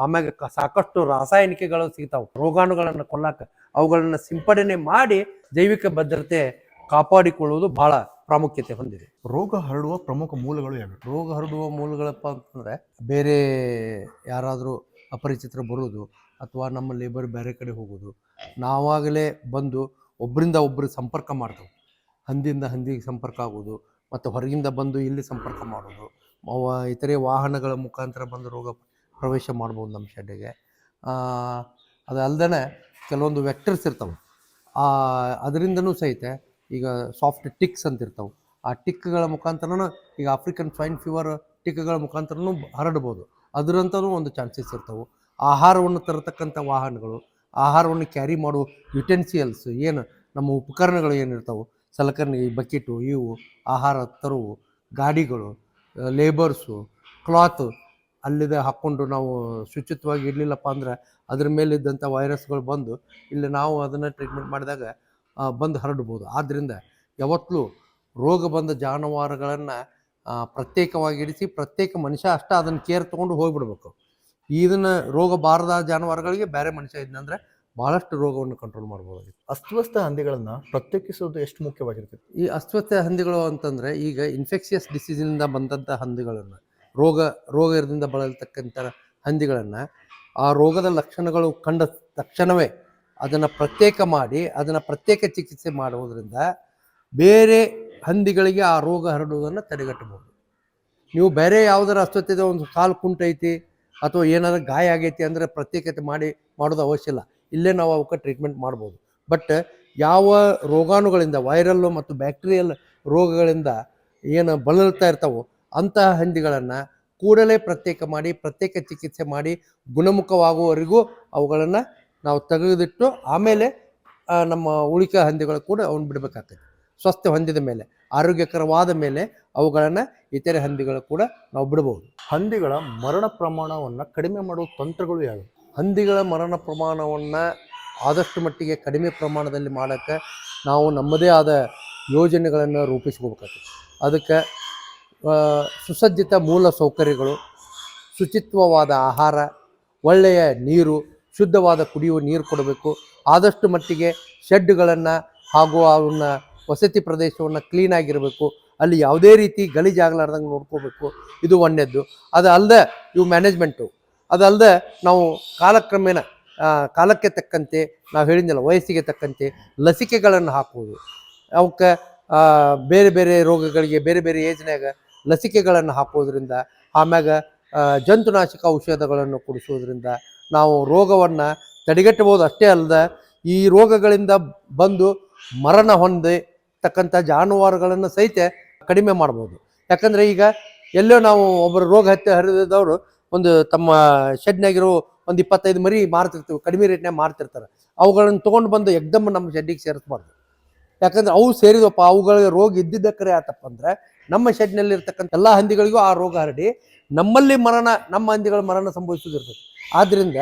ಆಮ್ಯಾಗ ಸಾಕಷ್ಟು ರಾಸಾಯನಿಕಗಳು ಸಿಗ್ತಾವೆ. ರೋಗಾಣುಗಳನ್ನು ಕೊಲ್ಲಾಕ ಅವುಗಳನ್ನು ಸಿಂಪಡಣೆ ಮಾಡಿ ಜೈವಿಕ ಭದ್ರತೆ ಕಾಪಾಡಿಕೊಳ್ಳುವುದು ಬಹಳ ಪ್ರಾಮುಖ್ಯತೆ ಹೊಂದಿದೆ. ರೋಗ ಹರಡುವ ಪ್ರಮುಖ ಮೂಲಗಳು ಯಾವ ರೋಗ ಹರಡುವ ಮೂಲಗಳಪ್ಪ ಅಂತಂದರೆ ಬೇರೆ ಯಾರಾದರೂ ಅಪರಿಚಿತರು ಬರೋದು ಅಥವಾ ನಮ್ಮ ಲೇಬರ್ ಬೇರೆ ಕಡೆ ಹೋಗೋದು ನಾವಾಗಲೇ ಬಂದು ಒಬ್ಬರಿಂದ ಒಬ್ಬರು ಸಂಪರ್ಕ ಮಾಡ್ತೇವೆ. ಹಂದಿಯಿಂದ ಹಂದಿಗೆ ಸಂಪರ್ಕ ಆಗೋದು ಮತ್ತು ಹೊರಗಿಂದ ಬಂದು ಇಲ್ಲಿ ಸಂಪರ್ಕ ಮಾಡೋದು ಇತರೆ ವಾಹನಗಳ ಮುಖಾಂತರ ಬಂದು ರೋಗ ಪ್ರವೇಶ ಮಾಡ್ಬೋದು ನಮ್ಮ ಶೆಡ್ಡೆಗೆ. ಅದಲ್ಲದೆ ಕೆಲವೊಂದು ವೆಕ್ಟರ್ಸ್ ಇರ್ತವೆ. ಅದರಿಂದನೂ ಸಹಿತ ಈಗ ಸಾಫ್ಟ್ ಟಿಕ್ಸ್ ಅಂತ ಇರ್ತಾವೆ. ಆ ಟಿಕ್ಗಳ ಮುಖಾಂತರನೂ ಈಗ ಆಫ್ರಿಕನ್ ಸ್ವೈನ್ ಫೀವರ್ ಟಿಕ್ಗಳ ಮುಖಾಂತರನೂ ಹರಡ್ಬೋದು. ಅದರಂತನೂ ಒಂದು ಚಾನ್ಸಸ್ ಇರ್ತವೆ. ಆಹಾರವನ್ನು ತರತಕ್ಕಂಥ ವಾಹನಗಳು, ಆಹಾರವನ್ನು ಕ್ಯಾರಿ ಮಾಡುವ ಯುಟೆನ್ಸಿಯಲ್ಸ್ ಏನು ನಮ್ಮ ಉಪಕರಣಗಳು ಏನಿರ್ತಾವೆ? ಸಲಕರಣೆ ಬಕೆಟು ಇವು, ಆಹಾರ ತರುವು, ಗಾಡಿಗಳು ಲೇಬರ್ಸು ಕ್ಲಾತು ಅಲ್ಲಿದೆ ಹಾಕ್ಕೊಂಡು ನಾವು ಶುಚಿತ್ವವಾಗಿ ಇರಲಿಲ್ಲಪ್ಪ ಅಂದ್ರೆ ಅದ್ರ ಮೇಲಿದ್ದಂಥ ವೈರಸ್ಗಳು ಬಂದು, ಇಲ್ಲಿ ನಾವು ಅದನ್ನು ಟ್ರೀಟ್ಮೆಂಟ್ ಮಾಡಿದಾಗ ಬಂದು ಹರಡ್ಬೋದು. ಆದ್ದರಿಂದ ಯಾವತ್ತೂ ರೋಗ ಬಂದ ಜಾನುವಾರುಗಳನ್ನು ಪ್ರತ್ಯೇಕವಾಗಿ ಇಡಿಸಿ ಪ್ರತ್ಯೇಕ ಮನುಷ್ಯ ಅಷ್ಟೇ ಅದನ್ನು ಕೇರ್ ತೊಗೊಂಡು ಹೋಗಿಬಿಡ್ಬೇಕು. ಇದನ್ನು ರೋಗ ಬಾರದ ಜಾನುವಾರುಗಳಿಗೆ ಬೇರೆ ಮನುಷ್ಯ ಇದ್ನಂದ್ರೆ ಭಾಳಷ್ಟು ರೋಗವನ್ನು ಕಂಟ್ರೋಲ್ ಮಾಡ್ಬೋದಾಗಿತ್ತು. ಅಸ್ವಸ್ಥ ಹಂದಿಗಳನ್ನು ಪ್ರತ್ಯೇಕಿಸೋದು ಎಷ್ಟು ಮುಖ್ಯವಾಗಿರ್ತೈತಿ? ಈ ಅಸ್ವಸ್ಥ ಹಂದಿಗಳು ಅಂತಂದರೆ ಈಗ ಇನ್ಫೆಕ್ಷಿಯಸ್ ಡಿಸೀಸಿನಿಂದ ಬಂದಂಥ ಹಂದಿಗಳನ್ನು ರೋಗ ರೋಗದಿಂದ ಬಳಲ್ತಕ್ಕಂಥ ಹಂದಿಗಳನ್ನು ಆ ರೋಗದ ಲಕ್ಷಣಗಳು ಕಂಡ ತಕ್ಷಣವೇ ಅದನ್ನು ಪ್ರತ್ಯೇಕ ಮಾಡಿ, ಅದನ್ನು ಪ್ರತ್ಯೇಕ ಚಿಕಿತ್ಸೆ ಮಾಡುವುದರಿಂದ ಬೇರೆ ಹಂದಿಗಳಿಗೆ ಆ ರೋಗ ಹರಡುವುದನ್ನು ತಡೆಗಟ್ಟಬಹುದು. ನೀವು ಬೇರೆ ಯಾವುದರ ಅಸ್ವಸ್ಥತೆ ಒಂದು ಕಾಲು ಕುಂಟೈತಿ ಅಥವಾ ಏನಾದರೂ ಗಾಯ ಆಗೈತಿ ಅಂದರೆ ಪ್ರತ್ಯೇಕತೆ ಮಾಡಿ ಮಾಡೋದು ಅವಶ್ಯ ಇಲ್ಲ. ಇಲ್ಲೇ ನಾವು ಅವಕ್ಕೆ ಟ್ರೀಟ್ಮೆಂಟ್ ಮಾಡ್ಬೋದು. ಬಟ್ ಯಾವ ರೋಗಾಣುಗಳಿಂದ ವೈರಲ್ಲು ಮತ್ತು ಬ್ಯಾಕ್ಟೀರಿಯಲ್ ರೋಗಗಳಿಂದ ಏನು ಬಳಲ್ತಾ ಇರ್ತಾವೋ ಅಂತಹ ಹಂದಿಗಳನ್ನು ಕೂಡಲೇ ಪ್ರತ್ಯೇಕ ಮಾಡಿ, ಪ್ರತ್ಯೇಕ ಚಿಕಿತ್ಸೆ ಮಾಡಿ, ಗುಣಮುಖವಾಗುವವರೆಗೂ ಅವುಗಳನ್ನು ನಾವು ತೆಗೆದಿಟ್ಟು ಆಮೇಲೆ ನಮ್ಮ ಉಳಿಕ ಹಂದಿಗಳು ಕೂಡ ಅವನ್ನ ಬಿಡಬೇಕಾಗ್ತದೆ. ಸ್ವಸ್ಥ ಹೊಂದಿದ ಮೇಲೆ ಆರೋಗ್ಯಕರವಾದ ಮೇಲೆ ಅವುಗಳನ್ನು ಇತರೆ ಹಂದಿಗಳು ಕೂಡ ನಾವು ಬಿಡಬಹುದು ಹಂದಿಗಳ ಮರಣ ಪ್ರಮಾಣವನ್ನು ಕಡಿಮೆ ಮಾಡುವ ತಂತ್ರಗಳು ಯಾವುವು ಹಂದಿಗಳ ಮರಣ ಪ್ರಮಾಣವನ್ನು ಆದಷ್ಟು ಮಟ್ಟಿಗೆ ಕಡಿಮೆ ಪ್ರಮಾಣದಲ್ಲಿ ಮಾಡೋಕ್ಕೆ ನಾವು ನಮ್ಮದೇ ಆದ ಯೋಜನೆಗಳನ್ನು ರೂಪಿಸ್ಕೋಬೇಕಾಗ್ತದೆ. ಅದಕ್ಕೆ ಸುಸಜ್ಜಿತ ಮೂಲ ಸೌಕರ್ಯಗಳು ಶುಚಿತ್ವವಾದ ಆಹಾರ ಒಳ್ಳೆಯ ನೀರು ಶುದ್ಧವಾದ ಕುಡಿಯುವ ನೀರು ಕೊಡಬೇಕು. ಆದಷ್ಟು ಮಟ್ಟಿಗೆ ಶೆಡ್ಗಳನ್ನು ಹಾಗೂ ಅವನ್ನ ವಸತಿ ಪ್ರದೇಶವನ್ನು ಕ್ಲೀನಾಗಿರಬೇಕು ಅಲ್ಲಿ ಯಾವುದೇ ರೀತಿ ಗಲೀಜಾಗಲಾರ್ದಂಗೆ ನೋಡ್ಕೋಬೇಕು. ಇದು ಒಂದೇದ್ದು ಅದು ಅಲ್ಲದೆ ಇವು ಮ್ಯಾನೇಜ್ಮೆಂಟು. ಅದಲ್ಲದೆ ನಾವು ಕಾಲಕ್ರಮೇಣ ಕಾಲಕ್ಕೆ ತಕ್ಕಂತೆ ನಾವು ಹೇಳಿದ್ನಲ್ಲ ವಯಸ್ಸಿಗೆ ತಕ್ಕಂತೆ ಲಸಿಕೆಗಳನ್ನು ಹಾಕುವುದು ಅವಕ್ಕೆ ಬೇರೆ ಬೇರೆ ರೋಗಗಳಿಗೆ ಬೇರೆ ಬೇರೆ ಏಜ್ನಾಗ ಲಸಿಕೆಗಳನ್ನು ಹಾಕೋದ್ರಿಂದ, ಆಮ್ಯಾಗ ಜಂತುನಾಶಕ ಔಷಧಗಳನ್ನು ಕೊಡಿಸೋದ್ರಿಂದ ನಾವು ರೋಗವನ್ನು ತಡೆಗಟ್ಟಬಹುದು ಅಷ್ಟೇ ಅಲ್ಲದೆ ಈ ರೋಗಗಳಿಂದ ಬಂದು ಮರಣ ಹೊಂದತಕ್ಕಂಥ ಜಾನುವಾರುಗಳನ್ನು ಸಹಿತ ಕಡಿಮೆ ಮಾಡ್ಬೋದು ಯಾಕಂದರೆ ಈಗ ಎಲ್ಲೋ ನಾವು ಒಬ್ಬರು ರೋಗ ಹತ್ತಿ ಹರಿದವರು ಒಂದು ತಮ್ಮ ಶೆಡ್ನಾಗಿರೋ ಒಂದು ಇಪ್ಪತ್ತೈದು ಮರಿ ಮಾರ್ತಿರ್ತೀವಿ, ಕಡಿಮೆ ರೇಟ್ನಾಗ ಮಾರ್ತಿರ್ತಾರೆ. ಅವುಗಳನ್ನು ತೊಗೊಂಡು ಬಂದು ಎಕ್ದಮ್ ನಮ್ಮ ಶೆಡ್ಡಿಗೆ ಸೇರಿಸ್ಬಾರ್ದು. ಯಾಕಂದ್ರೆ ಅವು ಸೇರಿದಪ್ಪ ಅವುಗಳಿಗೆ ರೋಗ ಇದ್ದಿದ್ದಕ್ಕರೆ ಆತಪ್ಪ ಅಂದರೆ ನಮ್ಮ ಶೆಡ್ನಲ್ಲಿರ್ತಕ್ಕಂಥ ಎಲ್ಲ ಹಂದಿಗಳಿಗೂ ಆ ರೋಗ ಹರಡಿ ನಮ್ಮಲ್ಲಿ ಮರಣ, ನಮ್ಮ ಹಂದಿಗಳ ಮರಣ ಸಂಭವಿಸೋದಿರ್ತದೆ ಆದ್ದರಿಂದ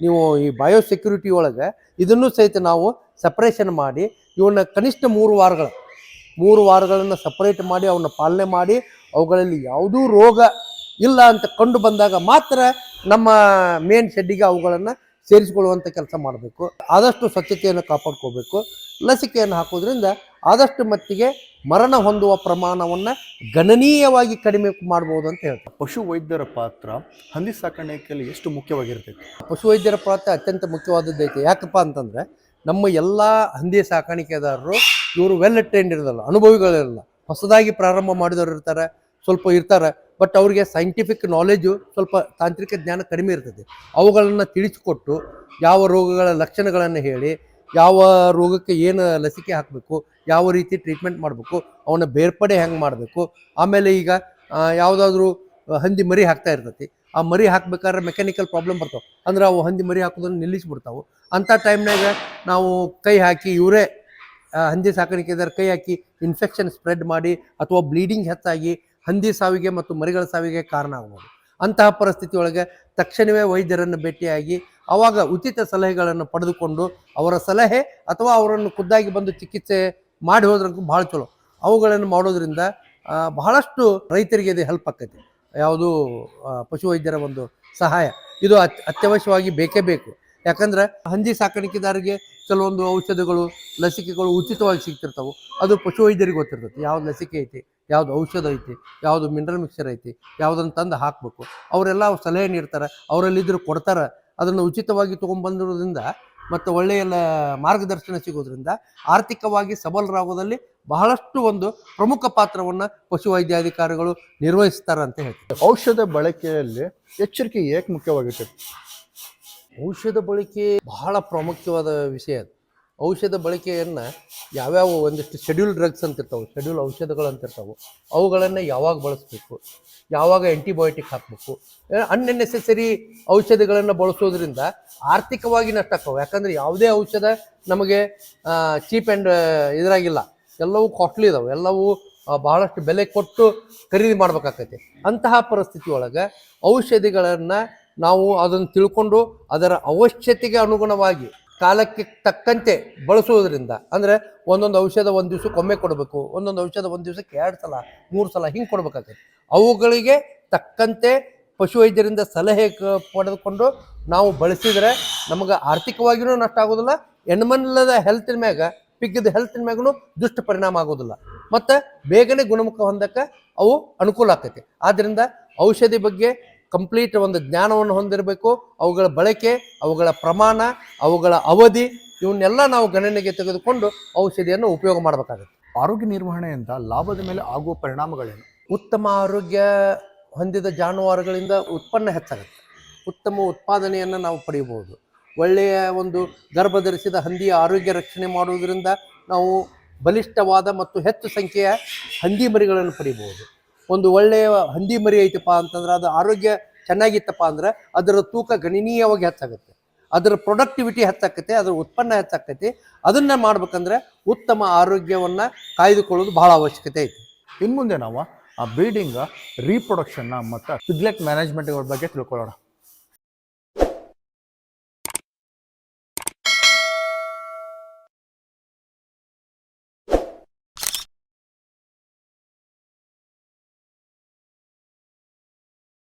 ನೀವು ಈ ಬಯೋ ಸೆಕ್ಯೂರಿಟಿ ಒಳಗೆ ಇದನ್ನು ಸಹಿತ ನಾವು ಸಪ್ರೇಷನ್ ಮಾಡಿ ಇವನ್ನ ಕನಿಷ್ಠ ಮೂರು ವಾರಗಳ, ಮೂರು ವಾರಗಳನ್ನು ಸಪ್ರೇಟ್ ಮಾಡಿ ಅವನ್ನ ಪಾಲನೆ ಮಾಡಿ ಅವುಗಳಲ್ಲಿ ಯಾವುದೂ ರೋಗ ಇಲ್ಲ ಅಂತ ಕಂಡು ಬಂದಾಗ ಮಾತ್ರ ನಮ್ಮ ಮೇನ್ ಶೆಡ್ಡಿಗೆ ಅವುಗಳನ್ನು ಸೇರಿಸಿಕೊಳ್ಳುವಂಥ ಕೆಲಸ ಮಾಡಬೇಕು. ಆದಷ್ಟು ಸ್ವಚ್ಛತೆಯನ್ನು ಕಾಪಾಡ್ಕೋಬೇಕು. ಲಸಿಕೆಯನ್ನು ಹಾಕೋದ್ರಿಂದ ಆದಷ್ಟು ಮಟ್ಟಿಗೆ ಮರಣ ಹೊಂದುವ ಪ್ರಮಾಣವನ್ನು ಗಣನೀಯವಾಗಿ ಕಡಿಮೆ ಮಾಡ್ಬೋದು ಅಂತ ಹೇಳ್ತಾರೆ. ಪಶು ವೈದ್ಯರ ಪಾತ್ರ ಹಂದಿ ಸಾಕಾಣಿಕೆಯಲ್ಲಿ ಎಷ್ಟು ಮುಖ್ಯವಾಗಿರ್ತೈತಿ? ಪಶುವೈದ್ಯರ ಪಾತ್ರ ಅತ್ಯಂತ ಮುಖ್ಯವಾದದ್ದೈತೆ ಯಾಕಪ್ಪ ಅಂತಂದ್ರೆ ನಮ್ಮ ಎಲ್ಲ ಹಂದಿ ಸಾಕಾಣಿಕೆದಾರರು ಇವರು ವೆಲ್ ಟ್ರೈನ್ಡ್ ಇರೋದಲ್ಲ ಅನುಭವಿಗಳಿರಲ್ಲ ಹೊಸದಾಗಿ ಪ್ರಾರಂಭ ಮಾಡಿದವರು ಇರ್ತಾರೆ ಸ್ವಲ್ಪ ಇರ್ತಾರೆ. ಬಟ್ ಅವ್ರಿಗೆ ಸೈಂಟಿಫಿಕ್ ನಾಲೆಜು ಸ್ವಲ್ಪ ತಾಂತ್ರಿಕ ಜ್ಞಾನ ಕಡಿಮೆ ಇರ್ತದೆ. ಅವುಗಳನ್ನು ತಿಳಿಸಿಕೊಟ್ಟು ಯಾವ ರೋಗಗಳ ಲಕ್ಷಣಗಳನ್ನು ಹೇಳಿ, ಯಾವ ರೋಗಕ್ಕೆ ಏನು ಲಸಿಕೆ ಹಾಕಬೇಕು, ಯಾವ ರೀತಿ ಟ್ರೀಟ್ಮೆಂಟ್ ಮಾಡಬೇಕು, ಅವನ್ನ ಬೇರ್ಪಡೆ ಹೆಂಗೆ ಮಾಡಬೇಕು, ಆಮೇಲೆ ಈಗ ಯಾವುದಾದ್ರೂ ಹಂದಿ ಮರಿ ಹಾಕ್ತಾ ಇರ್ತೈತಿ, ಆ ಮರಿ ಹಾಕ್ಬೇಕಾದ್ರೆ ಮೆಕ್ಯಾನಿಕಲ್ ಪ್ರಾಬ್ಲಮ್ ಬರ್ತಾವೆ. ಅಂದ್ರೆ ಅವು ಹಂದಿ ಮರಿ ಹಾಕೋದನ್ನು ನಿಲ್ಲಿಸ್ಬಿಡ್ತಾವೆ. ಅಂಥ ಟೈಮ್ನಾಗ ನಾವು ಕೈ ಹಾಕಿ ಇವರೇ ಹಂದಿ ಸಾಕಾಣಿಕೆದಾರ ಕೈ ಹಾಕಿ ಇನ್ಫೆಕ್ಷನ್ ಸ್ಪ್ರೆಡ್ ಮಾಡಿ ಅಥವಾ ಬ್ಲೀಡಿಂಗ್ ಹೆಚ್ಚಾಗಿ ಹಂದಿ ಸಾವಿಗೆ ಮತ್ತು ಮರಿಗಳ ಸಾವಿಗೆ ಕಾರಣ ಆಗ್ಬೋದು. ಅಂತಹ ಪರಿಸ್ಥಿತಿ ಒಳಗೆ ತಕ್ಷಣವೇ ವೈದ್ಯರನ್ನು ಭೇಟಿಯಾಗಿ ಅವಾಗ ಉಚಿತ ಸಲಹೆಗಳನ್ನು ಪಡೆದುಕೊಂಡು ಅವರ ಸಲಹೆ ಅಥವಾ ಅವರನ್ನು ಖುದ್ದಾಗಿ ಬಂದು ಚಿಕಿತ್ಸೆ ಮಾಡಿ ಹೋದ್ರಂತೂ ಭಾಳ ಚಲೋ. ಅವುಗಳನ್ನು ಮಾಡೋದ್ರಿಂದ ಬಹಳಷ್ಟು ರೈತರಿಗೆ ಇದು ಹೆಲ್ಪ್ ಆಕೈತಿ ಯಾವುದು ಪಶುವೈದ್ಯರ ಒಂದು ಸಹಾಯ. ಇದು ಅತ್ ಅತ್ಯವಶ್ಯವಾಗಿ ಬೇಕೇ ಬೇಕು. ಯಾಕಂದ್ರೆ ಹಂದಿ ಸಾಕಾಣಿಕೆದಾರಿಗೆ ಕೆಲವೊಂದು ಔಷಧಗಳು, ಲಸಿಕೆಗಳು ಉಚಿತವಾಗಿ ಸಿಗ್ತಿರ್ತಾವೆ. ಅದು ಪಶುವೈದ್ಯರಿಗೆ ಗೊತ್ತಿರ್ತೈತಿ ಯಾವ್ದು ಲಸಿಕೆ ಐತಿ, ಯಾವ್ದು ಔಷಧ ಐತಿ, ಯಾವ್ದು ಮಿನರಲ್ ಮಿಕ್ಸರ್ ಐತಿ ಯಾವುದನ್ನು ತಂದು ಹಾಕಬೇಕು. ಅವರೆಲ್ಲ ಸಲಹೆ ನೀಡ್ತಾರೆ. ಅವರಲ್ಲಿದ್ದರೂ ಕೊಡ್ತಾರೆ. ಅದನ್ನು ಉಚಿತವಾಗಿ ತೊಗೊಂಡ್ಬಂದಿರೋದ್ರಿಂದ ಮತ್ತು ಒಳ್ಳೆಯ ಮಾರ್ಗದರ್ಶನ ಸಿಗೋದ್ರಿಂದ ಆರ್ಥಿಕವಾಗಿ ಸಬಲರಾಗೋದಲ್ಲಿ ಬಹಳಷ್ಟು ಒಂದು ಪ್ರಮುಖ ಪಾತ್ರವನ್ನು ಪಶುವೈದ್ಯಾಧಿಕಾರಿಗಳು ನಿರ್ವಹಿಸ್ತಾರೆ ಅಂತ ಹೇಳ್ತಾರೆ ಔಷಧ ಬಳಕೆಯಲ್ಲಿ ಎಚ್ಚರಿಕೆ ಏಕೆ ಮುಖ್ಯವಾಗುತ್ತೆ ಔಷಧ ಬಳಕೆ ಬಹಳ ಪ್ರಾಮುಖ್ಯವಾದ ವಿಷಯ ಅದು. ಔಷಧ ಬಳಕೆಯನ್ನು ಯಾವ್ಯಾವ ಒಂದಿಷ್ಟು ಶೆಡ್ಯೂಲ್ ಡ್ರಗ್ಸ್ ಅಂತ ಇರ್ತಾವೆ ಶೆಡ್ಯೂಲ್ ಔಷಧಗಳು ಅಂತ ಇರ್ತಾವೆ ಅವುಗಳನ್ನು ಯಾವಾಗ ಬಳಸಬೇಕು, ಯಾವಾಗ ಆ್ಯಂಟಿಬಯೋಟಿಕ್ ಹಾಕಬೇಕು ಅನ್ನೆಸೆಸರಿ ಔಷಧಿಗಳನ್ನು ಬಳಸೋದ್ರಿಂದ ಆರ್ಥಿಕವಾಗಿ ನಷ್ಟ ಆಗ್ತಾವೆ. ಯಾಕಂದ್ರೆ ಯಾವುದೇ ಔಷಧ ನಮಗೆ ಚೀಪ್ ಆ್ಯಂಡ್ ಇದರಾಗಿಲ್ಲ. ಎಲ್ಲವೂ ಕಾಸ್ಟ್ಲಿ ಇದಾವೆ. ಎಲ್ಲವೂ ಬಹಳಷ್ಟು ಬೆಲೆ ಕೊಟ್ಟು ಖರೀದಿ ಮಾಡಬೇಕಾಗತ್ತೆ. ಅಂತಹ ಪರಿಸ್ಥಿತಿ ಒಳಗೆ ಔಷಧಿಗಳನ್ನು ನಾವು ಅದನ್ನು ತಿಳ್ಕೊಂಡು ಅದರ ಅವಶ್ಯತೆಗೆ ಅನುಗುಣವಾಗಿ ಕಾಲಕ್ಕೆ ತಕ್ಕಂತೆ ಬಳಸುವುದರಿಂದ, ಅಂದರೆ ಒಂದೊಂದು ಔಷಧ ಒಂದು ದಿವ್ಸಕ್ಕೆ ಒಮ್ಮೆ ಕೊಡಬೇಕು, ಒಂದೊಂದು ಔಷಧ ಒಂದು ದಿವಸಕ್ಕೆ ಎರಡು ಸಲ, ಮೂರು ಸಲ ಹಿಂಗೆ ಕೊಡಬೇಕಾಗ್ತದೆ ಅವುಗಳಿಗೆ ತಕ್ಕಂತೆ ಪಶುವೈದ್ಯರಿಂದ ಸಲಹೆ ಪಡೆದುಕೊಂಡು ನಾವು ಬಳಸಿದರೆ ನಮಗೆ ಆರ್ಥಿಕವಾಗಿಯೂ ನಷ್ಟ ಆಗೋದಿಲ್ಲ, ಹೆಣ್ಮನಿಲ್ಲದ ಹೆಲ್ತಿನ ಮ್ಯಾಗ ಪಿಗ್ಗದ ಹೆಲ್ತಿನ ಮ್ಯಾಗೂ ದುಷ್ಟ ಪರಿಣಾಮ ಆಗೋದಿಲ್ಲ. ಮತ್ತು ಬೇಗನೆ ಗುಣಮುಖ ಹೊಂದಕ್ಕೆ ಅವು ಅನುಕೂಲ ಆಗ್ತೈತಿ. ಆದ್ದರಿಂದ ಔಷಧಿ ಬಗ್ಗೆ ಕಂಪ್ಲೀಟ್ ಒಂದು ಜ್ಞಾನವನ್ನು ಹೊಂದಿರಬೇಕು. ಅವುಗಳ ಬಳಕೆ ಅವುಗಳ ಪ್ರಮಾಣ ಅವುಗಳ ಅವಧಿ ಇವನ್ನೆಲ್ಲ ನಾವು ಗಣನೆಗೆ ತೆಗೆದುಕೊಂಡು ಔಷಧಿಯನ್ನು ಉಪಯೋಗ ಮಾಡಬೇಕಾಗುತ್ತೆ. ಆರೋಗ್ಯ ನಿರ್ವಹಣೆಯಿಂದ ಲಾಭದ ಮೇಲೆ ಆಗುವ ಪರಿಣಾಮಗಳೇನು? ಉತ್ತಮ ಆರೋಗ್ಯ ಹೊಂದಿದ ಜಾನುವಾರುಗಳಿಂದ ಉತ್ಪನ್ನ ಹೆಚ್ಚಾಗುತ್ತೆ. ಉತ್ತಮ ಉತ್ಪಾದನೆಯನ್ನು ನಾವು ಪಡೆಯಬಹುದು. ಒಳ್ಳೆಯ ಒಂದು ಗರ್ಭಧರಿಸಿದ ಹಂದಿಯ ಆರೋಗ್ಯ ರಕ್ಷಣೆ ಮಾಡುವುದರಿಂದ ನಾವು ಬಲಿಷ್ಠವಾದ ಮತ್ತು ಹೆಚ್ಚು ಸಂಖ್ಯೆಯ ಹಂದಿ ಮರಿಗಳನ್ನು ಪಡಿಬಹುದು ಒಂದು ಒಳ್ಳೆಯ ಹಂದಿ ಮರಿ ಐತಪ್ಪ ಅಂತಂದ್ರೆ ಅದು ಆರೋಗ್ಯ ಚೆನ್ನಾಗಿತ್ತಪ್ಪ ಅಂದ್ರೆ ಅದರ ತೂಕ ಗಣನೀಯವಾಗಿ ಹೆಚ್ಚಾಗುತ್ತೆ. ಅದರ ಪ್ರೊಡಕ್ಟಿವಿಟಿ ಹೆಚ್ಚಾಗತ್ತೆ, ಅದರ ಉತ್ಪನ್ನ ಹೆಚ್ಚಾಕೈತಿ ಅದನ್ನ ಮಾಡ್ಬೇಕಂದ್ರೆ ಉತ್ತಮ ಆರೋಗ್ಯವನ್ನ ಕಾಯ್ದುಕೊಳ್ಳೋದು ಬಹಳ ಅವಶ್ಯಕತೆ ಐತಿ. ಇನ್ನು ಮುಂದೆ ನಾವು ಆ ಬ್ರೀಡಿಂಗ್ ರೀಪ್ರೊಡಕ್ಷನ್ ಮತ್ತು ಪಿಗ್ಲೆಟ್ ಮ್ಯಾನೇಜ್ಮೆಂಟ್ಗಳ ಬಗ್ಗೆ ತಿಳ್ಕೊಳ್ಳೋಣ.